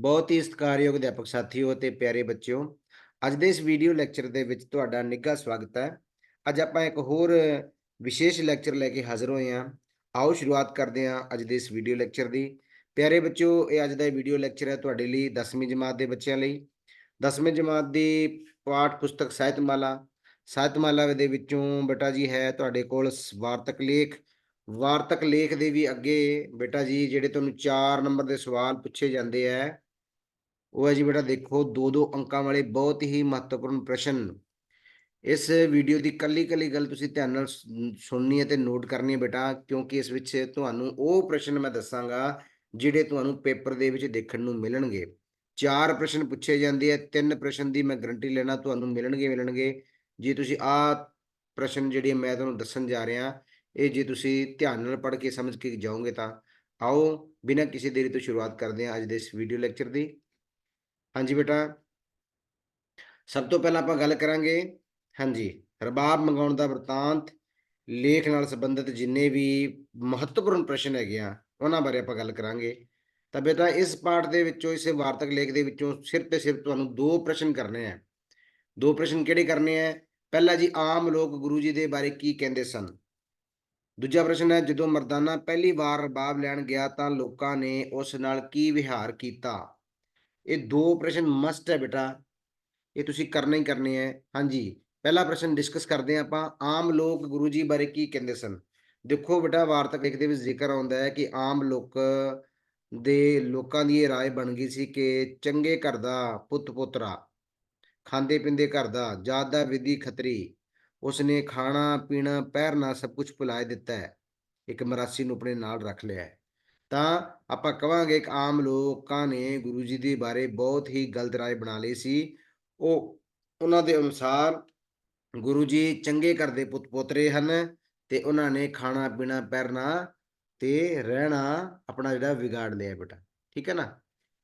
ਬਹੁਤ ਹੀ ਸਤਿਕਾਰਯੋਗ ਅਧਿਆਪਕ ਸਾਥੀਓ ਅਤੇ ਪਿਆਰੇ ਬੱਚਿਓ, ਅੱਜ ਦੇ ਇਸ ਵੀਡੀਓ ਲੈਕਚਰ ਦੇ ਵਿੱਚ ਤੁਹਾਡਾ ਨਿੱਘਾ ਸਵਾਗਤ ਹੈ। ਅੱਜ ਆਪਾਂ ਇੱਕ ਹੋਰ ਵਿਸ਼ੇਸ਼ ਲੈਕਚਰ ਲੈ ਕੇ ਹਾਜ਼ਰ ਹੋਏ ਹਾਂ। ਆਓ ਸ਼ੁਰੂਆਤ ਕਰਦੇ ਹਾਂ ਅੱਜ ਦੇ ਇਸ ਵੀਡੀਓ ਲੈਕਚਰ ਦੀ। ਪਿਆਰੇ ਬੱਚਿਓ, ਇਹ ਅੱਜ ਦਾ ਵੀਡੀਓ ਲੈਕਚਰ ਹੈ ਤੁਹਾਡੇ ਲਈ 10ਵੀਂ ਜਮਾਤ ਦੇ ਬੱਚਿਆਂ ਲਈ। 10ਵੀਂ ਜਮਾਤ ਦੀ ਪਾਠ ਪੁਸਤਕ ਸਾਹਿਤਮਾਲਾ ਸਾਹਿਤਮਾਲਾ ਦੇ ਵਿੱਚੋਂ ਬੇਟਾ ਜੀ ਹੈ ਤੁਹਾਡੇ ਕੋਲ ਸ- ਵਾਰਤਕ ਲੇਖ। ਵਾਰਤਕ ਲੇਖ ਦੇ ਵੀ ਅੱਗੇ ਬੇਟਾ ਜੀ, ਜਿਹੜੇ ਤੁਹਾਨੂੰ 4 ਨੰਬਰ ਦੇ ਸਵਾਲ ਪੁੱਛੇ ਜਾਂਦੇ ਆ ਉਹ ਹੈ ਜੀ ਬੇਟਾ ਦੇਖੋ ਦੋ ਦੋ ਅੰਕਾਂ ਵਾਲੇ ਬਹੁਤ ਹੀ ਮਹੱਤਵਪੂਰਨ ਪ੍ਰਸ਼ਨ। ਇਸ ਵੀਡੀਓ ਦੀ ਕੱਲੀ ਕੱਲੀ ਗੱਲ ਤੁਸੀਂ ਧਿਆਨ ਨਾਲ ਸੁਣਨੀ ਹੈ ਤੇ ਨੋਟ ਕਰਨੀ ਹੈ ਬੇਟਾ, ਕਿਉਂਕਿ ਇਸ ਵਿੱਚ ਤੁਹਾਨੂੰ ਉਹ ਪ੍ਰਸ਼ਨ ਮੈਂ ਦੱਸਾਂਗਾ, ਜਿਹੜੇ ਤੁਹਾਨੂੰ ਪੇਪਰ ਦੇ ਵਿੱਚ ਦੇਖਣ ਨੂੰ ਮਿਲਣਗੇ। ਚਾਰ ਪ੍ਰਸ਼ਨ ਪੁੱਛੇ ਜਾਂਦੇ ਆ ਤਿੰਨ ਪ੍ਰਸ਼ਨ ਦੀ ਮੈਂ ਗਰੰਟੀ ਲੈਣਾ ਤੁਹਾਨੂੰ ਮਿਲਣਗੇ ਮਿਲਣਗੇ। ਜੇ ਤੁਸੀਂ ਆ ਪ੍ਰਸ਼ਨ ਜਿਹੜੇ ਮੈਂ ਤੁਹਾਨੂੰ ਦੱਸਣ ਜਾ ਰਿਹਾ, ਇਹ ਜੇ ਤੁਸੀਂ ਧਿਆਨ ਨਾਲ ਪੜ੍ਹ ਕੇ ਸਮਝ ਕੇ ਜਾਓਗੇ ਤਾਂ। ਆਓ, ਬਿਨਾਂ ਕਿਸੇ ਦੇਰੀ ਤੋਂ ਸ਼ੁਰੂਆਤ ਕਰਦੇ ਹਾਂ ਅੱਜ ਦੇ ਇਸ ਵੀਡੀਓ ਲੈਕਚਰ ਦੀ। ਹਾਂਜੀ ਬੇਟਾ। ਸਭ ਤੋਂ ਪਹਿਲਾਂ ਆਪਾਂ ਗੱਲ ਕਰਾਂਗੇ, ਹਾਂਜੀ, ਰਬਾਬ ਮੰਗਾਉਣ ਦਾ ਵਰਤਾਂਤ, ਲੇਖ ਨਾਲ ਸੰਬੰਧਿਤ ਜਿੰਨੇ ਵੀ ਮਹੱਤਵਪੂਰਨ ਪ੍ਰਸ਼ਨ ਹੈਗੇ ਆ, ਉਹਨਾਂ ਬਾਰੇ ਆਪਾਂ ਗੱਲ ਕਰਾਂਗੇ। ਤਾਂ ਬੇਟਾ ਇਸ ਪਾਠ ਦੇ ਵਿੱਚੋਂ, ਇਸੇ ਵਾਰਤਕ ਲੇਖ ਦੇ ਵਿੱਚੋਂ ਸਿਰਫ ਤੇ ਸਿਰਫ ਤੁਹਾਨੂੰ ਦੋ ਪ੍ਰਸ਼ਨ ਕਰਨੇ ਆ। ਦੋ ਪ੍ਰਸ਼ਨ ਕਿਹੜੇ ਕਰਨੇ ਆ? ਪਹਿਲਾ ਜੀ, ਆਮ ਲੋਕ ਗੁਰੂ ਜੀ ਦੇ ਬਾਰੇ ਕੀ ਕਹਿੰਦੇ ਸਨ? ਦੂਜਾ ਪ੍ਰਸ਼ਨ ਹੈ, ਜਦੋਂ ਮਰਦਾਨਾ ਪਹਿਲੀ ਵਾਰ ਰਬਾਬ ਲੈਣ ਗਿਆ ਤਾਂ ਲੋਕਾਂ ਨੇ ਉਸ ਨਾਲ ਕੀ ਵਿਹਾਰ ਕੀਤਾ? ਇਹ ਦੋ ਪ੍ਰਸ਼ਨ ਮਸਟ ਹੈ ਬੇਟਾ। ਇਹ ਤੁਸੀਂ ਕਰਨਾ ਹੀ ਕਰਨੇ ਹੈ। ਹਾਂਜੀ, ਪਹਿਲਾ ਪ੍ਰਸ਼ਨ ਡਿਸਕਸ ਕਰਦੇ ਹਾਂ ਆਪਾਂ, ਆਮ ਲੋਕ ਗੁਰੂ ਜੀ ਬਾਰੇ ਕੀ ਕਹਿੰਦੇ ਸਨ? ਦੇਖੋ ਬੇਟਾ, ਵਾਰਤਕ ਲਿਖਦੇ ਵਿੱਚ ਜ਼ਿਕਰ ਆਉਂਦਾ ਹੈ ਕਿ ਆਮ ਲੋਕ ਦੇ ਲੋਕਾਂ ਦੀ ਇਹ ਰਾਏ ਬਣ ਗਈ ਸੀ ਕਿ ਚੰਗੇ ਘਰ ਦਾ ਪੁੱਤ ਪੋਤਰਾ, ਖਾਂਦੇ ਪਿੰਦੇ ਘਰ ਦਾ, ਜਾਤ ਦਾ ਵਿਧੀ ਖਤਰੀ, ਉਸਨੇ ਖਾਣਾ, ਪੀਣਾ, ਪਹਿਰਨਾ ਸਭ ਕੁਝ ਭੁਲਾ ਦਿੱਤਾ ਹੈ। ਇੱਕ ਮਰਾਸੀ ਨੂੰ ਆਪਣੇ ਨਾਲ ਰੱਖ ਲਿਆ ਹੈ। ਤਾਂ ਆਪਾਂ ਕਵਾਂਗੇ ਕਿ ਆਮ ਲੋਕਾਂ ਨੇ ਗੁਰੂ ਜੀ ਦੇ ਬਾਰੇ ਬਹੁਤ ਹੀ ਗਲਤ ਰਾਏ ਬਣਾ ਲਈ ਸੀ। ਉਹ ਉਹਨਾਂ ਦੇ ਅਨੁਸਾਰ ਗੁਰੂ ਜੀ ਚੰਗੇ ਘਰ ਦੇ ਪੁੱਤ ਪੋਤਰੇ ਹਨ ਤੇ ਉਹਨਾਂ ਨੇ ਖਾਣਾ ਪੀਣਾ ਪਹਿਰਨਾ ਤੇ ਰਹਿਣਾ ਆਪਣਾ ਜਿਹੜਾ ਵਿਗਾੜ ਲਿਆ ਬੇਟਾ, ਠੀਕ ਹੈ ਨਾ?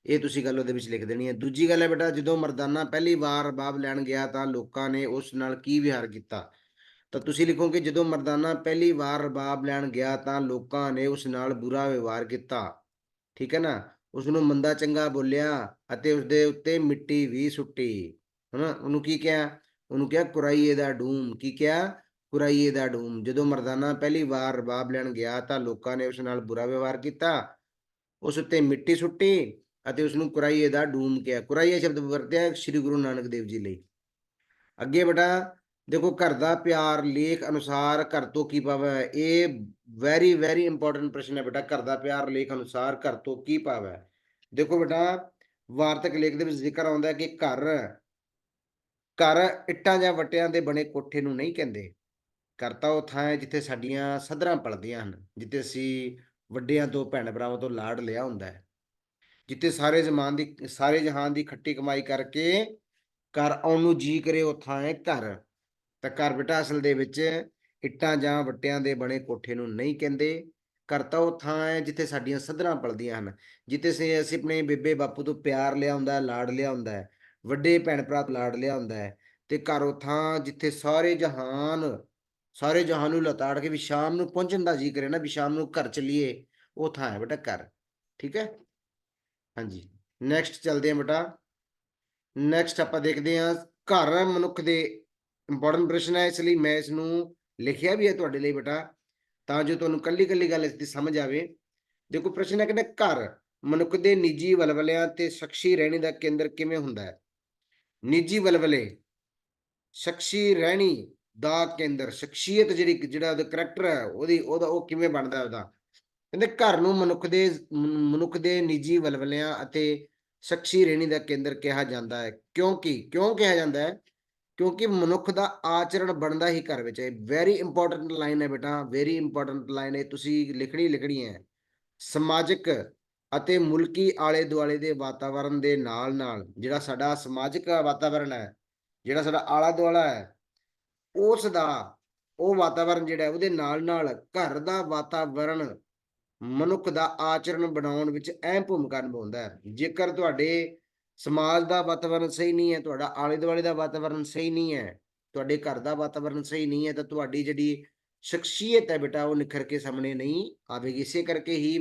ਇਹ ਤੁਸੀਂ ਗੱਲ ਉਹਦੇ ਵਿੱਚ ਲਿਖ ਦੇਣੀ ਹੈ। ਦੂਜੀ ਗੱਲ ਹੈ ਬੇਟਾ, ਜਦੋਂ ਮਰਦਾਨਾ ਪਹਿਲੀ ਵਾਰ ਬਾਬ ਲੈਣ ਗਿਆ ਤਾਂ ਲੋਕਾਂ ਨੇ ਉਸ ਨਾਲ ਕੀ ਵਿਹਾਰ ਕੀਤਾ? ਤਾਂ ਤੁਸੀਂ ਲਿਖੋਗੇ, ਜਦੋਂ ਮਰਦਾਨਾ ਪਹਿਲੀ ਵਾਰ ਰਬਾਬ ਲੈਣ ਗਿਆ ਤਾਂ ਲੋਕਾਂ ਨੇ ਉਸ ਨਾਲ ਬੁਰਾ ਵਿਵਹਾਰ ਕੀਤਾ। ਠੀਕ ਹੈ ਨਾ? ਉਸ ਨੂੰ ਮੰਦਾ ਚੰਗਾ ਬੋਲਿਆ ਅਤੇ ਉਸ ਦੇ ਉੱਤੇ ਮਿੱਟੀ ਵੀ ਸੁੱਟੀ। ਹਨਾ? ਉਹਨੂੰ ਕੀ ਕਿਹਾ? ਉਹਨੂੰ ਕਿਹਾ, ਕੁਰਾਈਏ ਦਾ ਡੂਮ। ਕੀ ਕਿਹਾ? ਕੁਰਾਈਏ ਦਾ ਡੂਮ। ਜਦੋਂ ਮਰਦਾਨਾ ਪਹਿਲੀ ਵਾਰ ਰਬਾਬ ਲੈਣ ਗਿਆ ਤਾਂ ਲੋਕਾਂ ਨੇ ਉਸ ਨਾਲ ਬੁਰਾ ਵਿਵਹਾਰ ਕੀਤਾ। ਉਸ ਉੱਤੇ ਮਿੱਟੀ ਸੁੱਟੀ ਅਤੇ ਉਸ ਨੂੰ ਕੁਰਾਈਏ ਦਾ ਡੂਮ ਕਿਹਾ। ਕੁਰਾਈਏ ਸ਼ਬਦ ਵਰਤਿਆ ਸ੍ਰੀ ਗੁਰੂ ਨਾਨਕ ਦੇਵ ਜੀ ਲਈ। ਅੱਗੇ ਬੇਟਾ ਦੇਖੋ ਘਰ ਦਾ ਪਿਆਰ, ਲੇਖ ਅਨੁਸਾਰ ਘਰ ਤੋਂ ਕੀ ਭਾਵ? ਹੈ ਇਹ ਵੈਰੀ ਵੈਰੀ ਇੰਪੋਰਟੈਂਟ ਪ੍ਰਸ਼ਨ ਹੈ ਬੇਟਾ, ਘਰ ਦਾ ਪਿਆਰ, ਲੇਖ ਅਨੁਸਾਰ ਘਰ ਤੋਂ ਕੀ ਭਾਵ? ਹੈ ਦੇਖੋ ਬੇਟਾ, ਵਾਰਤਕ ਲੇਖ ਦੇ ਵਿੱਚ ਜ਼ਿਕਰ ਆਉਂਦਾ ਹੈ ਕਿ ਘਰ ਘਰ ਇੱਟਾਂ ਜਾਂ ਵੱਟਿਆਂ ਦੇ ਬਣੇ ਕੋਠੇ ਨੂੰ ਨਹੀਂ ਕਹਿੰਦੇ। ਘਰ ਤਾਂ ਉਹ ਥਾਂ ਹੈ ਜਿੱਥੇ ਸਾਡੀਆਂ ਸਧਰਾਂ ਪਲਦੀਆਂ ਹਨ, ਜਿੱਥੇ ਅਸੀਂ ਵੱਡਿਆਂ ਤੋਂ ਭੈਣ ਭਰਾਵਾਂ ਤੋਂ ਲਾੜ ਲਿਆ ਹੁੰਦਾ ਹੈ। ਜਿੱਥੇ ਸਾਰੇ ਜ਼ਮਾਨ ਦੀ, ਸਾਰੇ ਜਹਾਨ ਦੀ ਖੱਟੀ ਕਮਾਈ ਕਰਕੇ ਘਰ ਆਉਣ ਨੂੰ ਜੀ ਕਰੇ ਉਹ ਥਾਂ ਹੈ ਘਰ। ਤਾਂ ਘਰ ਬੇਟਾ ਅਸਲ ਦੇ ਵਿੱਚ ਇੱਟਾਂ ਜਾਂ ਵੱਟਿਆਂ ਦੇ ਬਣੇ ਕੋਠੇ ਨੂੰ ਨਹੀਂ ਕਹਿੰਦੇ। ਘਰ ਤਾਂ ਉਹ ਥਾਂ ਹੈ ਜਿੱਥੇ ਸਾਡੀਆਂ ਸਧਰਾਂ ਪਲਦੀਆਂ ਹਨ, ਜਿੱਥੇ ਅਸੀਂ ਆਪਣੇ ਬੇਬੇ ਬਾਪੂ ਤੋਂ ਪਿਆਰ ਲਿਆ ਹੁੰਦਾ ਲਾਡ ਲਿਆ ਹੁੰਦਾ ਵੱਡੇ ਭੈਣ ਭਰਾ ਤੋਂ ਲਾਡ ਲਿਆ ਹੁੰਦਾ ਹੈ ਤੇ ਘਰ ਉਹ ਥਾਂ ਜਿੱਥੇ ਸਾਰੇ ਜਹਾਨ ਸਾਰੇ ਜਹਾਨ ਨੂੰ ਲਤਾੜ ਕੇ ਵੀ ਸ਼ਾਮ ਨੂੰ ਪਹੁੰਚਣ ਦਾ ਜੀ ਕਰੇ ਨਾ ਵੀ ਸ਼ਾਮ ਨੂੰ ਘਰ ਚੱਲੀਏ, ਉਹ ਥਾਂ ਹੈ ਬੇਟਾ ਘਰ, ਠੀਕ ਹੈ? ਹਾਂਜੀ ਨੈਕਸਟ ਚੱਲਦੇ ਹਾਂ ਬੇਟਾ ਨੈਕਸਟ ਆਪਾਂ ਦੇਖਦੇ ਹਾਂ ਘਰ ਮਨੁੱਖ ਦੇ ਇੰਪੋਰਟੈਂਟ ਪ੍ਰਸ਼ਨ ਹੈ, ਇਸ ਲਈ ਮੈਂ ਇਸ ਨੂੰ ਲਿਖਿਆ ਵੀ ਹੈ ਤੁਹਾਡੇ ਲਈ ਬੇਟਾ, ਤਾਂ ਜੋ ਤੁਹਾਨੂੰ ਕੱਲੀ ਕੱਲੀ ਗੱਲ ਇਸ ਦੀ ਸਮਝ ਆਵੇ। ਦੇਖੋ, ਪ੍ਰਸ਼ਨ ਹੈ ਕਿ ਘਰ, ਮਨੁੱਖ ਦੇ ਨਿੱਜੀ ਵਲਵਲਿਆਂ ਤੇ ਸ਼ਖਸੀ ਰਹਿਣੀ ਦਾ ਕੇਂਦਰ ਕਿਵੇਂ ਹੁੰਦਾ ਹੈ? ਨਿੱਜੀ ਵਲਵਲੇ, ਸ਼ਖਸੀ ਰਹਿਣੀ ਦਾ ਕੇਂਦਰ, ਸ਼ਖਸੀਅਤ ਜਿਹੜੀ ਜਿਹੜਾ ਉਹਦਾ ਕਰੈਕਟਰ ਹੈ, ਉਹਦੀ, ਉਹਦਾ ਉਹ ਕਿਵੇਂ ਬਣਦਾ ਉਹਦਾ? ਕਹਿੰਦੇ ਘਰ ਨੂੰ ਮਨੁੱਖ ਦੇ ਮਨੁੱਖ ਦੇ ਨਿੱਜੀ ਵਲਵਲਿਆਂ ਅਤੇ ਸ਼ਖਸੀ ਰਹਿਣੀ ਦਾ ਕੇਂਦਰ ਕਿਹਾ ਜਾਂਦਾ ਹੈ। ਕਿਉਂਕਿ, ਕਿਉਂ ਕਿਹਾ ਜਾਂਦਾ ਹੈ? ਕਿਉਂਕਿ ਮਨੁੱਖ ਦਾ ਆਚਰਣ ਬਣਦਾ ਹੀ ਘਰ ਵਿੱਚ ਹੈ। ਵੈਰੀ ਇੰਪੋਰਟੈਂਟ ਲਾਈਨ ਹੈ ਬੇਟਾ ਵੈਰੀ ਇੰਪੋਰਟੈਂਟ ਲਾਈਨ ਹੈ। ਤੁਸੀਂ ਲਿਖਣੀ ਲਿਖਣੀ ਹੈ। ਸਮਾਜਿਕ ਅਤੇ ਮੁਲਕੀ ਆਲੇ ਦੁਆਲੇ ਦੇ ਵਾਤਾਵਰਣ ਦੇ ਨਾਲ ਨਾਲ ਜਿਹੜਾ ਸਾਡਾ ਸਮਾਜਿਕ ਵਾਤਾਵਰਣ ਹੈ, ਜਿਹੜਾ ਸਾਡਾ ਆਲਾ ਦੁਆਲਾ ਹੈ, ਉਸ ਦਾ ਉਹ ਵਾਤਾਵਰਣ ਜਿਹੜਾ ਉਹਦੇ ਨਾਲ ਨਾਲ ਘਰ ਦਾ ਵਾਤਾਵਰਣ ਮਨੁੱਖ ਦਾ ਆਚਰਣ ਬਣਾਉਣ ਵਿੱਚ ਅਹਿਮ ਭੂਮਿਕਾ ਨਿਭਾਉਂਦਾ ਹੈ। ਜੇਕਰ ਤੁਹਾਡੇ ਸਮਾਜ ਦਾ ਵਾਤਾਵਰਣ ਸਹੀ ਨਹੀਂ ਹੈ, ਤੁਹਾਡਾ ਆਲੇ ਦੁਆਲੇ ਦਾ ਵਾਤਾਵਰਣ ਸਹੀ ਨਹੀਂ ਹੈ, ਤੁਹਾਡੇ ਘਰ ਦਾ ਵਾਤਾਵਰਣ ਸਹੀ ਨਹੀਂ ਹੈ, ਤਾਂ ਤੁਹਾਡੀ ਜਿਹੜੀ ਸ਼ਖਸੀਅਤ ਹੈ ਬੇਟਾ, ਉਹ ਨਿਖਰ ਕੇ ਸਾਹਮਣੇ ਨਹੀਂ ਆਵੇਗੀ। ਇਸੇ ਕਰਕੇ ਹੀ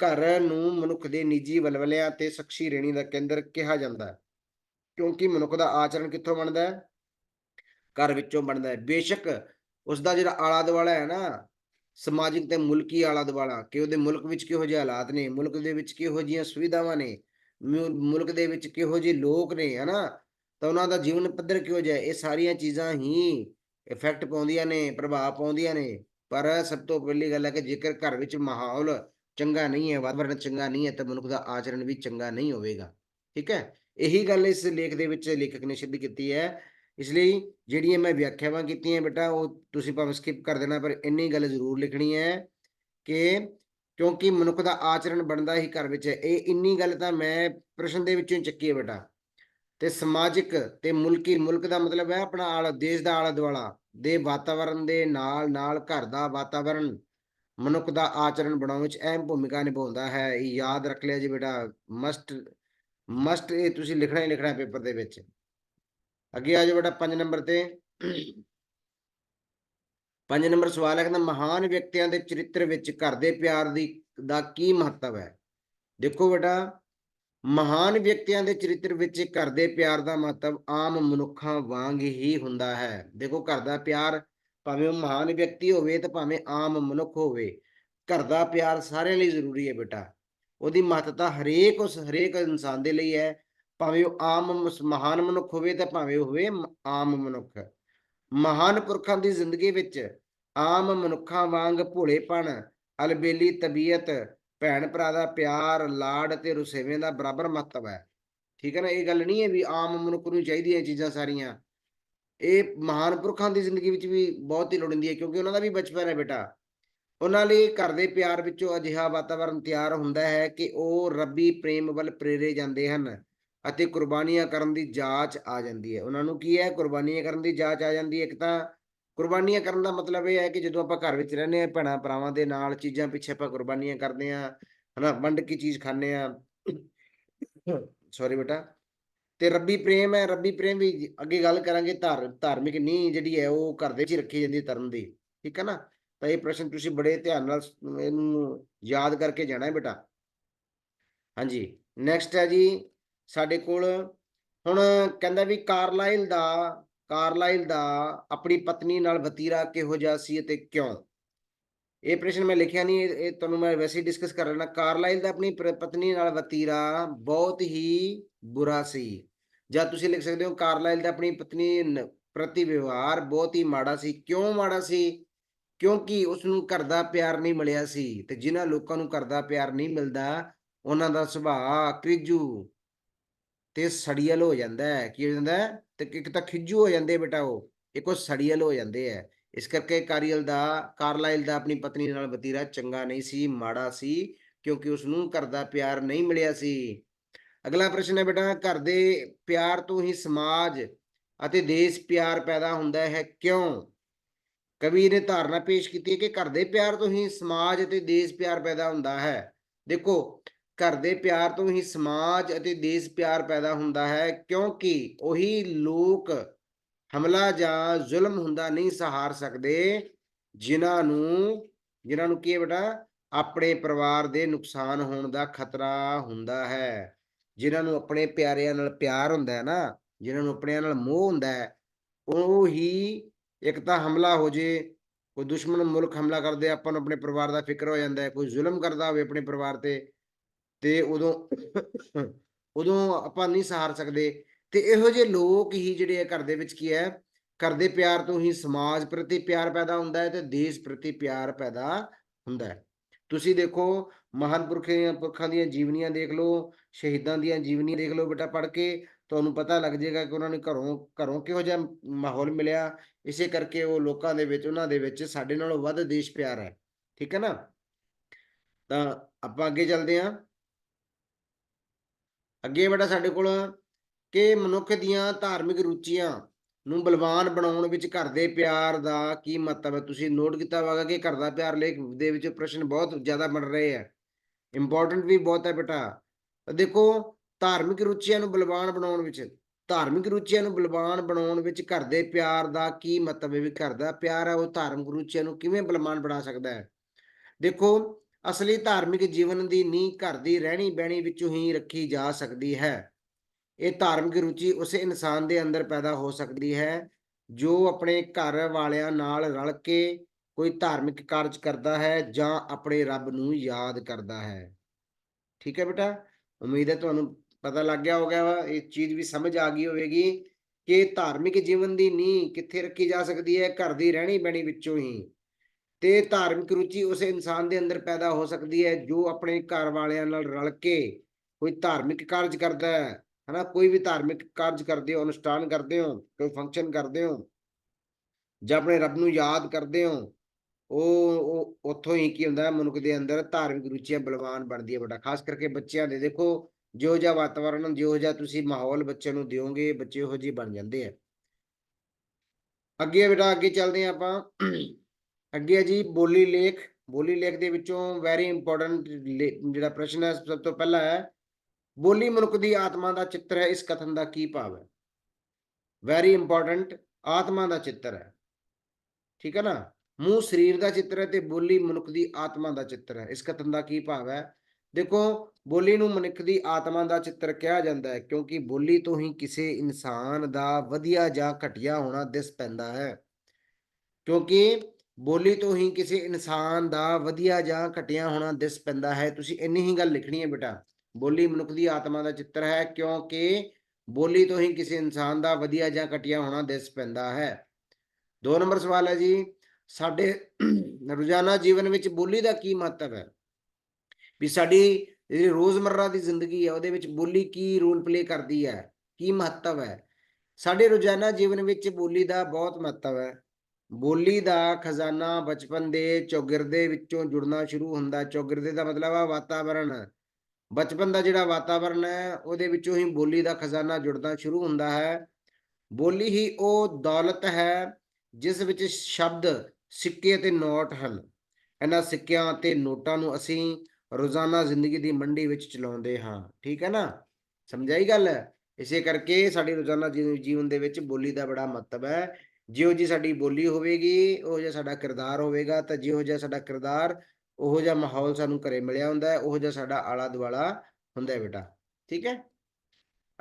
ਘਰ ਨੂੰ ਮਨੁੱਖ ਦੇ ਨਿੱਜੀ ਵਲਵਲਿਆਂ ਤੇ ਸ਼ਖਸੀ ਰੇਣੀ ਦਾ ਕੇਂਦਰ ਕਿਹਾ ਜਾਂਦਾ ਹੈ। ਕਿਉਂਕਿ ਮਨੁੱਖ ਦਾ ਆਚਰਣ ਕਿੱਥੋਂ ਬਣਦਾ ਹੈ? ਘਰ ਵਿੱਚੋਂ ਬਣਦਾ ਹੈ। ਬੇਸ਼ੱਕ ਉਸ ਦਾ ਜਿਹੜਾ ਆਲਾ ਦੁਆਲਾ ਹੈ ਨਾ, ਸਮਾਜਿਕ ਤੇ ਮੁਲਕੀ ਆਲਾ ਦੁਆਲਾ ਕਿ ਉਹਦੇ ਮੁਲਕ ਵਿੱਚ ਕਿਹੋ ਜਿਹੇ ਹਾਲਾਤ ਨੇ, ਮੁਲਕ ਦੇ ਵਿੱਚ ਕਿਹੋ ਜਿਹੀਆਂ ਸੁਵਿਧਾਵਾਂ ਨੇ ਮੁਲਕ ਦੇ ਵਿੱਚ ਕਿਹੋ ਜਿਹੇ ਲੋਕ ਨੇ, ਹਨਾ? ਤਾਂ ਉਹਨਾਂ ਦਾ ਜੀਵਨ ਪੱਧਰ ਕਿਹੋ ਜਿਹਾ ਇਹ ਸਾਰੀਆਂ ਚੀਜ਼ਾਂ ਹੀ ਇਫੈਕਟ ਪਾਉਂਦੀਆਂ ਨੇ, ਪ੍ਰਭਾਵ ਪਾਉਂਦੀਆਂ ਨੇ। ਪਰ ਸਭ ਤੋਂ ਪਹਿਲੀ ਗੱਲ ਹੈ ਕਿ ਜੇਕਰ ਘਰ ਵਿੱਚ ਮਾਹੌਲ ਚੰਗਾ ਨਹੀਂ ਹੈ ਵਾਤਾਵਰਣ ਚੰਗਾ ਨਹੀਂ ਹੈ, ਤਾਂ ਮਨੁੱਖ ਦਾ ਆਚਰਣ ਵੀ ਚੰਗਾ ਨਹੀਂ ਹੋਵੇਗਾ। ਠੀਕ ਹੈ? ਇਹੀ ਗੱਲ ਇਸ ਲੇਖ ਦੇ ਵਿੱਚ ਲੇਖਕ ਨੇ ਸਿੱਧ ਕੀਤੀ ਹੈ। ਇਸ ਲਈ ਜਿਹੜੀਆਂ ਮੈਂ ਵਿਆਖਿਆਵਾਂ ਕੀਤੀਆਂ, ਬੇਟਾ, ਉਹ ਤੁਸੀਂ ਭਾਵੇਂ ਸਕਿਪ ਕਰ ਦੇਣਾ, ਪਰ ਇੰਨੀ ਗੱਲ ਜ਼ਰੂਰ ਲਿਖਣੀ ਹੈ ਕਿ ਕਿਉਂਕਿ ਮਨੁੱਖ ਦਾ ਆਚਰਣ ਬਣਦਾ ਹੀ ਘਰ ਵਿੱਚ ਹੈ। ਇਹ ਇੰਨੀ ਗੱਲ ਤਾਂ ਮੈਂ ਪ੍ਰਸ਼ਨ ਦੇ ਵਿੱਚੋਂ ਹੀ ਚੱਕੀ ਹੈ ਬੇਟਾ। ਤੇ ਸਮਾਜਿਕ ਤੇ ਮੁਲਕੀ, ਮੁਲਕ ਦਾ ਮਤਲਬ ਹੈ ਆਪਣਾ ਆਲਾ, ਦੇਸ਼ ਦਾ ਆਲਾ ਦੁਆਲਾ ਦੇ ਵਾਤਾਵਰਣ ਦੇ ਨਾਲ ਨਾਲ ਘਰ ਦਾ ਵਾਤਾਵਰਣ ਮਨੁੱਖ ਦਾ ਆਚਰਣ ਬਣਾਉਣ ਵਿੱਚ ਅਹਿਮ ਭੂਮਿਕਾ ਨਿਭਾਉਂਦਾ ਹੈ। ਇਹ ਯਾਦ ਰੱਖ ਲਿਆ ਜੀ ਬੇਟਾ, ਮਸਟ ਮਸਟ ਇਹ ਤੁਸੀਂ ਲਿਖਣਾ ਹੀ ਲਿਖਣਾ ਪੇਪਰ ਦੇ ਵਿੱਚ। ਅੱਗੇ ਆ ਜਾਓ ਬੇਟਾ 5 ਨੰਬਰ ਤੇ। ਪੰਜ ਨੰਬਰ ਸਵਾਲ ਹੈ, ਕਹਿੰਦਾ ਮਹਾਨ ਵਿਅਕਤੀਆਂ ਦੇ ਚਰਿੱਤਰ ਵਿੱਚ ਘਰ ਦੇ ਪਿਆਰ ਦੀ, ਦਾ ਕੀ ਮਹੱਤਵ ਹੈ? ਦੇਖੋ ਬੇਟਾ, ਮਹਾਨ ਵਿਅਕਤੀਆਂ ਦੇ ਚਰਿੱਤਰ ਵਿੱਚ ਘਰ ਦੇ ਪਿਆਰ ਦਾ ਮਹੱਤਵ ਆਮ ਮਨੁੱਖਾਂ ਵਾਂਗ ਹੀ ਹੁੰਦਾ ਹੈ। ਦੇਖੋ ਘਰ ਦਾ ਪਿਆਰ, ਭਾਵੇਂ ਉਹ ਮਹਾਨ ਵਿਅਕਤੀ ਹੋਵੇ ਤੇ ਭਾਵੇਂ ਆਮ ਮਨੁੱਖ ਹੋਵੇ, ਘਰ ਦਾ ਪਿਆਰ ਸਾਰਿਆਂ ਲਈ ਜ਼ਰੂਰੀ ਹੈ ਬੇਟਾ। ਉਹਦੀ ਮਹੱਤਤਾ ਹਰੇਕ ਉਸ, ਹਰੇਕ ਇਨਸਾਨ ਦੇ ਲਈ ਹੈ। ਭਾਵੇਂ ਉਹ ਆਮ ਮਹਾਨ ਮਨੁੱਖ ਹੋਵੇ ਤੇ ਭਾਵੇਂ ਉਹ ਹੋਵੇ ਆਮ ਮਨੁੱਖ। ਮਹਾਨ ਪੁਰਖਾਂ ਦੀ ਜ਼ਿੰਦਗੀ ਵਿੱਚ ਆਮ ਮਨੁੱਖਾਂ ਵਾਂਗ ਭੋਲੇਪਣ, ਅਲਬੇਲੀ ਤਬੀਅਤ, ਭੈਣ ਭਰਾ ਦਾ ਪਿਆਰ, ਲਾਡ ਤੇ ਰੁਸੇਵੇਂ ਦਾ ਬਰਾਬਰ ਮਹੱਤਵ ਹੈ। ਠੀਕ ਹੈ ਨਾ, ਇਹ ਗੱਲ ਨਹੀਂ ਹੈ ਵੀ ਆਮ ਮਨੁੱਖ ਨੂੰ ਚਾਹੀਦੀਆਂ ਇਹ ਚੀਜ਼ਾਂ ਸਾਰੀਆਂ। ਇਹ ਮਹਾਨ ਪੁਰਖਾਂ ਦੀ ਜ਼ਿੰਦਗੀ ਵਿੱਚ ਵੀ ਬਹੁਤ ਹੀ ਲੋੜੀਂਦੀ ਹੈ ਕਿਉਂਕਿ ਉਹਨਾਂ ਦਾ ਵੀ ਬਚਪਨ ਹੈ ਬੇਟਾ। ਉਹਨਾਂ ਲਈ ਘਰ ਦੇ ਪਿਆਰ ਵਿੱਚੋਂ ਅਜਿਹਾ ਵਾਤਾਵਰਣ ਤਿਆਰ ਹੁੰਦਾ ਹੈ ਕਿ ਉਹ ਰੱਬੀ ਪ੍ਰੇਮ ਵੱਲ ਪ੍ਰੇਰੇ ਜਾਂਦੇ ਹਨ। ਅਤੇ ਕੁਰਬਾਨੀਆਂ ਕਰਨ ਦੀ ਜਾਂਚ ਆ ਜਾਂਦੀ ਹੈ। ਉਹਨਾਂ ਨੂੰ ਕੀ ਹੈ? ਕੁਰਬਾਨੀਆਂ ਕਰਨ ਦੀ ਜਾਂਚ ਆ ਜਾਂਦੀ ਹੈ। ਇੱਕ ਤਾਂ ਕੁਰਬਾਨੀਆਂ ਕਰਨ ਦਾ ਮਤਲਬ ਇਹ ਹੈ ਕਿ ਜਦੋਂ ਆਪਾਂ ਘਰ ਵਿੱਚ ਰਹਿੰਦੇ ਹਾਂ, ਭੈਣਾਂ ਭਰਾਵਾਂ ਦੇ ਨਾਲ ਚੀਜ਼ਾਂ ਪਿੱਛੇ ਆਪਾਂ ਕੁਰਬਾਨੀਆਂ ਕਰਦੇ ਹਾਂ, ਹਨਾ ਵੰਡ ਕੇ ਚੀਜ਼ ਖਾਂਦੇ ਹਾਂ। ਸੌਰੀ ਬੇਟਾ। ਤੇ ਰੱਬੀ ਪ੍ਰੇਮ ਹੈ। ਰੱਬੀ ਪ੍ਰੇਮ ਵੀ ਅੱਗੇ ਗੱਲ ਕਰਾਂਗੇ, ਧਾਰ, ਧਾਰਮਿਕ ਨਹੀਂ ਜਿਹੜੀ ਹੈ ਉਹ ਘਰ ਦੇ ਵਿੱਚ ਹੀ ਰੱਖੀ ਜਾਂਦੀ ਹੈ ਧਰਮ ਦੀ। ਠੀਕ ਹੈ ਨਾ? ਤਾਂ ਇਹ ਪ੍ਰਸ਼ਨ ਤੁਸੀਂ ਬੜੇ ਧਿਆਨ ਨਾਲ ਇਹਨੂੰ ਯਾਦ ਕਰਕੇ ਜਾਣਾ ਹੈ ਬੇਟਾ। ਹਾਂਜੀ। ਨੈਕਸਟ ਹੈ ਜੀ। ਸਾਡੇ ਕੋਲ ਹੁਣ ਕਹਿੰਦਾ ਵੀ ਕਾਰਲਾਈਲ ਦਾ ਕਾਰਲਾਈਲ ਦਾ ਆਪਣੀ ਪਤਨੀ ਨਾਲ ਵਤੀਰਾ ਕਿਹੋ ਜਿਹਾ ਸੀ ਅਤੇ ਕਿਉਂ? ਇਹ ਪ੍ਰਸ਼ਨ ਮੈਂ ਲਿਖਿਆ ਨਹੀਂ, ਇਹ ਤੁਹਾਨੂੰ ਮੈਂ ਵੈਸੇ ਡਿਸਕਸ ਕਰ ਲੈਣਾ ਕਾਰਲਾਈਲ ਦਾ ਆਪਣੀ ਪਤਨੀ ਨਾਲ ਵਤੀਰਾ ਬਹੁਤ ਹੀ ਬੁਰਾ ਸੀ। ਜਾਂ ਤੁਸੀਂ ਲਿਖ ਸਕਦੇ ਹੋ, ਕਾਰਲਾਈਲ ਦਾ ਆਪਣੀ ਪਤਨੀ ਪ੍ਰਤੀ ਵਿਵਹਾਰ ਬਹੁਤ ਹੀ ਮਾੜਾ ਸੀ। ਕਿਉਂ ਮਾੜਾ ਸੀ? ਕਿਉਂਕਿ ਉਸ ਨੂੰ ਘਰ ਦਾ ਪਿਆਰ ਨਹੀਂ ਮਿਲਿਆ ਸੀ ਤੇ ਜਿਨ੍ਹਾਂ ਲੋਕਾਂ ਨੂੰ ਘਰ ਦਾ ਪਿਆਰ ਨਹੀਂ ਮਿਲਦਾ, ਉਹਨਾਂ ਦਾ ਸੁਭਾਅ ਕ੍ਰਿਜੂ ਤੇ ਸੜੀਅਲ ਹੋ ਜਾਂਦਾ ਹੈ। ਕੀ ਹੋ ਜਾਂਦਾ ਹੈ? ਤੇ ਇੱਕ ਤਾਂ ਖਿੱਜੂ ਹੋ ਜਾਂਦੇ ਬੇਟਾ ਉਹ, ਇੱਕ ਉਹ ਸੜੀਅਲ ਹੋ ਜਾਂਦੇ ਹੈ ਇਸ ਕਰਕੇ ਕਾਰੀਅਲ ਦਾ ਕਾਰਲਾਈਲ ਦਾ ਆਪਣੀ ਪਤਨੀ ਨਾਲ ਵਤੀਰਾ ਚੰਗਾ ਨਹੀਂ ਸੀ, ਮਾੜਾ ਸੀ, ਕਿਉਂਕਿ ਉਸ ਨੂੰ ਘਰ ਦਾ ਪਿਆਰ ਨਹੀਂ ਮਿਲਿਆ ਸੀ। ਅਗਲਾ ਪ੍ਰਸ਼ਨ ਹੈ ਬੇਟਾ, ਘਰ ਦੇ ਪਿਆਰ ਤੋਂ ਹੀ ਸਮਾਜ ਅਤੇ ਦੇਸ਼ ਪਿਆਰ ਪੈਦਾ ਹੁੰਦਾ ਹੈ ਕਿਉਂ? ਕਵੀ ਨੇ ਧਾਰਨਾ ਪੇਸ਼ ਕੀਤੀ ਹੈ ਕਿ ਘਰ ਦੇ ਪਿਆਰ ਤੋਂ ਹੀ ਸਮਾਜ ਅਤੇ ਦੇਸ਼ ਪਿਆਰ ਪੈਦਾ ਹੁੰਦਾ ਹੈ। ਦੇਖੋ ਘਰ ਦੇ ਪਿਆਰ ਤੋਂ ਹੀ ਸਮਾਜ ਅਤੇ ਦੇਸ਼ ਪਿਆਰ ਪੈਦਾ ਹੁੰਦਾ ਹੈ, ਕਿਉਂਕਿ ਉਹੀ ਲੋਕ ਹਮਲਾ ਜਾਂ ਜ਼ੁਲਮ ਹੁੰਦਾ ਨਹੀਂ ਸਹਾਰ ਸਕਦੇ, ਜਿਨ੍ਹਾਂ ਨੂੰ ਜਿਨ੍ਹਾਂ ਨੂੰ ਕੀ ਹੈ ਬੇਟਾ? ਆਪਣੇ ਪਰਿਵਾਰ ਦੇ ਨੁਕਸਾਨ ਹੋਣ ਦਾ ਖਤਰਾ ਹੁੰਦਾ ਹੈ। ਜਿਨ੍ਹਾਂ ਨੂੰ ਆਪਣੇ ਪਿਆਰਿਆਂ ਨਾਲ ਪਿਆਰ ਹੁੰਦਾ ਹੈ ਨਾ, ਜਿਨ੍ਹਾਂ ਨੂੰ ਆਪਣਿਆਂ ਨਾਲ ਮੋਹ ਹੁੰਦਾ ਹੈ, ਉਹ ਹੀ ਇੱਕ ਤਾਂ ਹਮਲਾ ਹੋ ਜੇ, ਕੋਈ ਦੁਸ਼ਮਣ ਮੁਲਕ ਹਮਲਾ ਕਰਦੇ, ਆਪਾਂ ਨੂੰ ਆਪਣੇ ਪਰਿਵਾਰ ਦਾ ਫਿਕਰ ਹੋ ਜਾਂਦਾ ਹੈ, ਕੋਈ ਜ਼ੁਲਮ ਕਰਦਾ ਹੋਵੇ ਆਪਣੇ ਪਰਿਵਾਰ ਤੇ ਤੇ ਉਦੋਂ ਉਦੋਂ ਆਪਾਂ ਨਹੀਂ ਸਹਾਰ ਸਕਦੇ। ਤੇ ਇਹੋ ਜਿਹੇ ਲੋਕ ਹੀ ਜਿਹੜੇ ਆ ਘਰ ਦੇ ਵਿੱਚ ਕੀ ਹੈ, ਘਰ ਦੇ ਪਿਆਰ ਤੋਂ ਹੀ ਸਮਾਜ ਪ੍ਰਤੀ ਪਿਆਰ ਪੈਦਾ ਹੁੰਦਾ ਹੈ ਤੇ ਦੇਸ਼ ਪ੍ਰਤੀ ਪਿਆਰ ਪੈਦਾ ਹੁੰਦਾ ਹੈ। ਤੁਸੀਂ ਦੇਖੋ, ਮਹਾਨ ਪੁਰਖਾਂ ਪੁਰਖਾਂ ਦੀਆਂ ਜੀਵਨੀਆਂ ਦੇਖ ਲਓ, ਸ਼ਹੀਦਾਂ ਦੀਆਂ ਜੀਵਨੀਆਂ ਦੇਖ ਲਓ ਬੇਟਾ ਪੜ੍ਹ ਕੇ, ਤੁਹਾਨੂੰ ਪਤਾ ਲੱਗ ਜਾਏਗਾ ਕਿ ਉਹਨਾਂ ਨੇ ਘਰੋਂ ਘਰੋਂ ਕਿਹੋ ਜਿਹਾ ਮਾਹੌਲ ਮਿਲਿਆ। ਇਸੇ ਕਰਕੇ ਉਹ ਲੋਕਾਂ ਦੇ ਵਿੱਚ, ਉਹਨਾਂ ਦੇ ਵਿੱਚ ਸਾਡੇ ਨਾਲੋਂ ਵੱਧ ਦੇਸ਼ ਪਿਆਰ ਹੈ। ਠੀਕ ਹੈ ਨਾ? ਤਾਂ ਆਪਾਂ ਅੱਗੇ ਚੱਲਦੇ ਹਾਂ। ਅੱਗੇ ਬੇਟਾ ਸਾਡੇ ਕੋਲ ਕਿ ਮਨੁੱਖ ਦੀਆਂ ਧਾਰਮਿਕ ਰੁਚੀਆਂ ਨੂੰ ਬਲਵਾਨ ਬਣਾਉਣ ਵਿੱਚ ਘਰ ਦੇ ਪਿਆਰ ਦਾ ਕੀ ਮਹੱਤਵ ਹੈ? ਤੁਸੀਂ ਨੋਟ ਕੀਤਾ ਹੋਵੇਗਾ ਕਿ ਘਰ ਦਾ ਪਿਆਰ ਲੇਖ ਦੇ ਵਿੱਚ ਪ੍ਰਸ਼ਨ ਬਹੁਤ ਜ਼ਿਆਦਾ ਬਣ ਰਹੇ ਹੈ। ਇੰਪੋਰਟੈਂਟ ਵੀ ਬਹੁਤ ਹੈ ਬੇਟਾ। ਦੇਖੋ, ਧਾਰਮਿਕ ਰੁਚੀਆਂ ਨੂੰ ਬਲਵਾਨ ਬਣਾਉਣ ਵਿੱਚ, ਧਾਰਮਿਕ ਰੁਚੀਆਂ ਨੂੰ ਬਲਵਾਨ ਬਣਾਉਣ ਵਿੱਚ ਘਰ ਦੇ ਪਿਆਰ ਦਾ ਕੀ ਮਹੱਤਵ ਹੈ? ਵੀ ਘਰ ਦਾ ਪਿਆਰ ਹੈ ਉਹ ਧਾਰਮਿਕ ਰੁਚੀਆਂ ਨੂੰ ਕਿਵੇਂ ਬਲਵਾਨ ਬਣਾ ਸਕਦਾ ਹੈ? ਦੇਖੋ ਅਸਲੀ ਧਾਰਮਿਕ ਜੀਵਨ ਦੀ ਨੀਂਹ ਘਰ ਦੀ ਰਹਿਣੀ ਬਹਿਣੀ ਵਿੱਚੋਂ ਹੀ ਰੱਖੀ ਜਾ ਸਕਦੀ ਹੈ। ਇਹ ਧਾਰਮਿਕ ਰੁਚੀ ਉਸੇ ਇਨਸਾਨ ਦੇ ਅੰਦਰ ਪੈਦਾ ਹੋ ਸਕਦੀ ਹੈ, ਜੋ ਆਪਣੇ ਘਰ ਵਾਲਿਆਂ ਨਾਲ ਰਲ ਕੇ ਕੋਈ ਧਾਰਮਿਕ ਕਾਰਜ ਕਰਦਾ ਹੈ ਜਾਂ ਆਪਣੇ ਰੱਬ ਨੂੰ ਯਾਦ ਕਰਦਾ ਹੈ। ਠੀਕ ਹੈ ਬੇਟਾ? ਉਮੀਦ ਹੈ ਤੁਹਾਨੂੰ ਪਤਾ ਲੱਗ ਗਿਆ ਹੋਗਾ ਵਾ ਇਹ ਚੀਜ਼ ਵੀ ਸਮਝ ਆ ਗਈ ਹੋਵੇਗੀ ਕਿ ਧਾਰਮਿਕ ਜੀਵਨ ਦੀ ਨੀਂਹ ਕਿੱਥੇ ਰੱਖੀ ਜਾ ਸਕਦੀ ਹੈ, ਘਰ ਦੀ ਰਹਿਣੀ ਬਹਿਣੀ ਵਿੱਚੋਂ ਹੀ। ਤੇ ਧਾਰਮਿਕ ਰੁਚੀ ਉਸ ਇਨਸਾਨ ਦੇ ਅੰਦਰ ਪੈਦਾ ਹੋ ਸਕਦੀ ਹੈ, ਜੋ ਆਪਣੇ ਘਰ ਵਾਲਿਆਂ ਨਾਲ ਰਲ ਕੇ ਕੋਈ ਧਾਰਮਿਕ ਕਾਰਜ ਕਰਦਾ ਹੈ, ਹਨਾ? ਕੋਈ ਵੀ ਧਾਰਮਿਕ ਕਾਰਜ ਕਰਦੇ ਹੋ, ਅਨੁਸ਼ਠਾਨ ਕਰਦੇ ਹੋ, ਕੋਈ ਫੰਕਸ਼ਨ ਕਰਦੇ ਹੋ, ਜਾਂ ਆਪਣੇ ਰੱਬ ਨੂੰ ਯਾਦ ਕਰਦੇ ਹੋ, ਉਹ ਉੱਥੋਂ ਹੀ ਕੀ ਹੁੰਦਾ ਹੈ, ਮਨੁੱਖ ਦੇ ਅੰਦਰ ਧਾਰਮਿਕ ਰੁਚੀਆਂ ਬਲਵਾਨ ਬਣਦੀ ਹੈ ਬੇਟਾ ਖਾਸ ਕਰਕੇ ਬੱਚਿਆਂ ਦੇ ਦੇਖੋ, ਜਿਹੋ ਜਿਹਾ ਵਾਤਾਵਰਣ ਜਿਹੋ ਜਿਹਾ ਤੁਸੀਂ ਮਾਹੌਲ ਬੱਚੇ ਨੂੰ ਦਿਓਗੇ, ਬੱਚੇ ਉਹੋ ਜਿਹੇ ਬਣ ਜਾਂਦੇ ਆ। ਅੱਗੇ ਬੇਟਾ, ਅੱਗੇ ਚੱਲਦੇ ਹਾਂ ਆਪਾਂ। ਅੱਗੇ ਹੈ ਜੀ, ਬੋਲੀ ਲੇਖ। ਬੋਲੀ ਲੇਖ ਦੇ ਵਿੱਚੋਂ ਵੈਰੀ ਇੰਪੋਰਟੈਂਟ ਜਿਹੜਾ ਪ੍ਰਸ਼ਨ ਹੈ, ਸਭ ਤੋਂ ਪਹਿਲਾ ਹੈ, ਬੋਲੀ ਮਨੁੱਖ ਦੀ ਆਤਮਾ ਦਾ ਚਿੱਤਰ ਹੈ, ਇਸ ਕਥਨ ਦਾ ਕੀ ਭਾਵ ਹੈ? ਵੈਰੀ ਇੰਪੋਰਟੈਂਟ ਆਤਮਾ ਦਾ ਚਿੱਤਰ ਹੈ। ਠੀਕ ਹੈ ਨਾ? ਮੂੰਹ ਸਰੀਰ ਦਾ ਚਿੱਤਰ ਹੈ ਤੇ ਬੋਲੀ ਮਨੁੱਖ ਦੀ ਆਤਮਾ ਦਾ ਚਿੱਤਰ ਹੈ। ਇਸ ਕਥਨ ਦਾ ਕੀ ਭਾਵ ਹੈ? ਦੇਖੋ, ਬੋਲੀ ਨੂੰ ਮਨੁੱਖ ਦੀ ਆਤਮਾ ਦਾ ਚਿੱਤਰ ਕਿਹਾ ਜਾਂਦਾ ਹੈ, ਕਿਉਂਕਿ ਬੋਲੀ ਤੋਂ ਹੀ ਕਿਸੇ ਇਨਸਾਨ ਦਾ ਵਧੀਆ ਜਾਂ ਘਟੀਆ ਹੋਣਾ ਦਿਸ ਪੈਂਦਾ ਹੈ। ਕਿਉਂਕਿ ਬੋਲੀ ਤੋਂ ਹੀ ਕਿਸੇ ਇਨਸਾਨ ਦਾ ਵਧੀਆ ਜਾਂ ਘਟੀਆ ਹੋਣਾ ਦਿਸ ਪੈਂਦਾ ਹੈ। ਤੁਸੀਂ ਇੰਨੀ ਹੀ ਗੱਲ ਲਿਖਣੀ ਹੈ ਬੇਟਾ। ਬੋਲੀ ਮਨੁੱਖ ਦੀ ਆਤਮਾ ਦਾ ਚਿੱਤਰ ਹੈ ਕਿਉਂਕਿ ਬੋਲੀ ਤੋਂ ਹੀ ਕਿਸੇ ਇਨਸਾਨ ਦਾ ਵਧੀਆ ਜਾਂ ਘਟੀਆ ਹੋਣਾ ਦਿਸ ਪੈਂਦਾ ਹੈ। ਦੋ ਨੰਬਰ ਸਵਾਲ ਹੈ ਜੀ, ਸਾਡੇ ਰੋਜ਼ਾਨਾ ਜੀਵਨ ਵਿੱਚ ਬੋਲੀ ਦਾ ਕੀ ਮਹੱਤਵ ਹੈ? ਵੀ ਸਾਡੀ ਜਿਹੜੀ ਰੋਜ਼ਮਰਰਾ ਦੀ ਜ਼ਿੰਦਗੀ ਹੈ, ਉਹਦੇ ਵਿੱਚ ਬੋਲੀ ਕੀ ਰੋਲ ਪਲੇ ਕਰਦੀ ਹੈ? ਕੀ ਮਹੱਤਵ ਹੈ? ਸਾਡੇ ਰੋਜ਼ਾਨਾ ਜੀਵਨ ਵਿੱਚ ਬੋਲੀ ਦਾ ਬਹੁਤ ਮਹੱਤਵ ਹੈ। ਬੋਲੀ ਦਾ ਖਜ਼ਾਨਾ ਬਚਪਨ ਦੇ ਚੌਗਿਰਦੇ ਵਿੱਚੋਂ ਜੁੜਨਾ ਸ਼ੁਰੂ ਹੁੰਦਾ। ਚੌਗਿਰਦੇ ਦਾ ਮਤਲਬ ਆ ਵਾਤਾਵਰਣ ਬਚਪਨ ਦਾ ਜਿਹੜਾ ਵਾਤਾਵਰਣ ਹੈ, ਉਹਦੇ ਵਿੱਚੋਂ ਹੀ ਬੋਲੀ ਦਾ ਖਜ਼ਾਨਾ ਜੁੜਨਾ ਸ਼ੁਰੂ ਹੁੰਦਾ ਹੈ। ਬੋਲੀ ਹੀ ਉਹ ਦੌਲਤ ਹੈ, ਜਿਸ ਵਿੱਚ ਸ਼ਬਦ ਸਿੱਕੇ ਅਤੇ ਨੋਟ ਹਨ। ਇਹਨਾਂ ਸਿੱਕਿਆਂ ਤੇ ਨੋਟਾਂ ਨੂੰ ਅਸੀਂ ਰੋਜ਼ਾਨਾ ਜ਼ਿੰਦਗੀ ਦੀ ਮੰਡੀ ਵਿੱਚ ਚਲਾਉਂਦੇ ਹਾਂ। ਠੀਕ ਹੈ ਨਾ? ਸਮਝਾਈ ਗੱਲ? ਇਸੇ ਕਰਕੇ ਸਾਡੀ ਰੋਜ਼ਾਨਾ ਜੀਵ- ਜੀਵਨ ਦੇ ਵਿੱਚ ਬੋਲੀ ਦਾ ਬੜਾ ਮਹੱਤਵ ਹੈ। ਜਿਹੋ ਜੀ ਸਾਡੀ ਬੋਲੀ ਹੋਵੇਗੀ, ਉਹ ਜਿਹਾ ਸਾਡਾ ਕਿਰਦਾਰ ਹੋਵੇਗਾ, ਤਾਂ ਜਿਹੋ ਜਿਹਾ ਸਾਡਾ ਕਿਰਦਾਰ, ਉਹੋ ਜਿਹਾ ਮਾਹੌਲ ਸਾਨੂੰ ਘਰੇ ਮਿਲਿਆ ਹੁੰਦਾ ਹੈ, ਉਹੋ ਜਿਹਾ ਸਾਡਾ ਆਲਾ ਦੁਆਲਾ ਹੁੰਦਾ ਹੈ ਬੇਟਾ। ਠੀਕ ਹੈ?